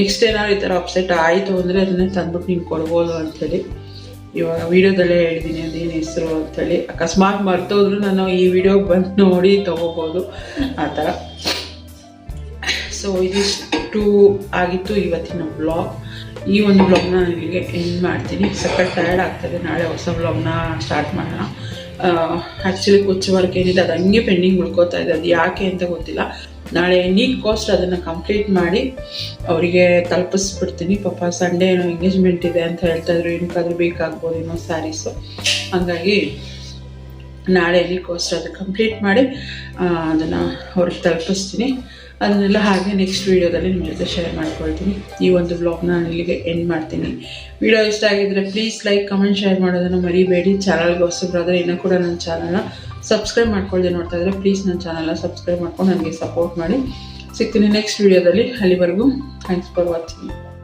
ನೆಕ್ಸ್ಟ್ ಏನಾದ್ರು ಈ ಥರ ಅಪ್ಸೆಟ್ ಆಯಿತು ಅಂದರೆ ಅದನ್ನೇ ತಂದ್ಬಿಟ್ಟು ನೀನು ಕೊಡ್ಬೋದು ಅಂಥೇಳಿ. ಇವಾಗ ವಿಡಿಯೋದಲ್ಲೇ ಹೇಳಿದ್ದೀನಿ ಅದೇನು ಹೆಸರು ಅಂಥೇಳಿ. ಅಕಸ್ಮಾತ್ ಮರ್ತೋದ್ರು ನಾನು ಈ ವಿಡಿಯೋ ಬಂದು ನೋಡಿ ತೊಗೋಬೋದು. ಆ ಥರ ಸೊ ಇದಿಷ್ಟು ಆಗಿತ್ತು ಇವತ್ತಿನ ಬ್ಲಾಗ್ ಈ ಒಂದು ಬ್ಲಾಗ್ನ ನಾನು ಎಂಡ್ ಮಾಡ್ತೀನಿ. ಸಖತ್ ಟಯರ್ಡ್ ಆಗ್ತದೆ. ನಾಳೆ ಹೊಸ ಬ್ಲಾಗ್ನ ಸ್ಟಾರ್ಟ್ ಮಾಡೋಣ. ಆ್ಯಕ್ಚುಲಿ ಕುಚ್ಚು ವರ್ಕ್ ಏನಿದೆ, ಅದು ಹಂಗೆ ಪೆಂಡಿಂಗ್ ಉಳ್ಕೋತಾ ಇದೆ. ಅದು ಯಾಕೆ ಅಂತ ಗೊತ್ತಿಲ್ಲ. ನಾಳೆ ನೀಟ್ ಕಾಸ್ಟ್ ಅದನ್ನು ಕಂಪ್ಲೀಟ್ ಮಾಡಿ ಅವರಿಗೆ ತಲುಪಿಸ್ಬಿಡ್ತೀನಿ. ಪಾಪ ಸಂಡೇ ಏನೋ ಎಂಗೇಜ್ಮೆಂಟ್ ಇದೆ ಅಂತ ಹೇಳ್ತಾಯಿದ್ರು ಏನಕ್ಕಾದ್ರೂ ಬೇಕಾಗ್ಬೋದು ಏನೋ ಸ್ಯಾರೀಸು ಹಂಗಾಗಿ ನಾಳೆ ಎಲ್ಲಿಗೋಸ್ಕರ ಅದು ಕಂಪ್ಲೀಟ್ ಮಾಡಿ ಅದನ್ನು ಅವ್ರಿಗೆ ತಲುಪಿಸ್ತೀನಿ. ಅದನ್ನೆಲ್ಲ ಹಾಗೆ ನೆಕ್ಸ್ಟ್ ವೀಡಿಯೋದಲ್ಲಿ ನಿಮ್ಮ ಜೊತೆ ಶೇರ್ ಮಾಡ್ಕೊಳ್ತೀನಿ. ಈ ಒಂದು ಬ್ಲಾಗ್ನ ನಾನು ಇಲ್ಲಿಗೆ ಎಂಡ್ ಮಾಡ್ತೀನಿ. ವಿಡಿಯೋ ಇಷ್ಟ ಆಗಿದ್ರೆ ಪ್ಲೀಸ್ ಲೈಕ್ ಕಮೆಂಟ್ ಶೇರ್ ಮಾಡೋದನ್ನು ಮರಿಬೇಡಿ. ಚಾನಲ್ಗೆ ಹೊಸಬ್ರಾದರೆ ಇನ್ನೂ ಕೂಡ ನನ್ನ ಚಾನಲ್ನ ಸಬ್ಸ್ಕ್ರೈಬ್ ಮಾಡ್ಕೊಳ್ಳದೆ ನೋಡ್ತಾ ಇದ್ರೆ ಪ್ಲೀಸ್ ನನ್ನ ಚಾನಲ್ನ ಸಬ್ಸ್ಕ್ರೈಬ್ ಮಾಡ್ಕೊಂಡು ನನಗೆ ಸಪೋರ್ಟ್ ಮಾಡಿ. ಸಿಗ್ತೀನಿ ನೆಕ್ಸ್ಟ್ ವೀಡಿಯೋದಲ್ಲಿ. ಅಲ್ಲಿವರೆಗೂ ಥ್ಯಾಂಕ್ಸ್ ಫಾರ್ ವಾಚಿಂಗ್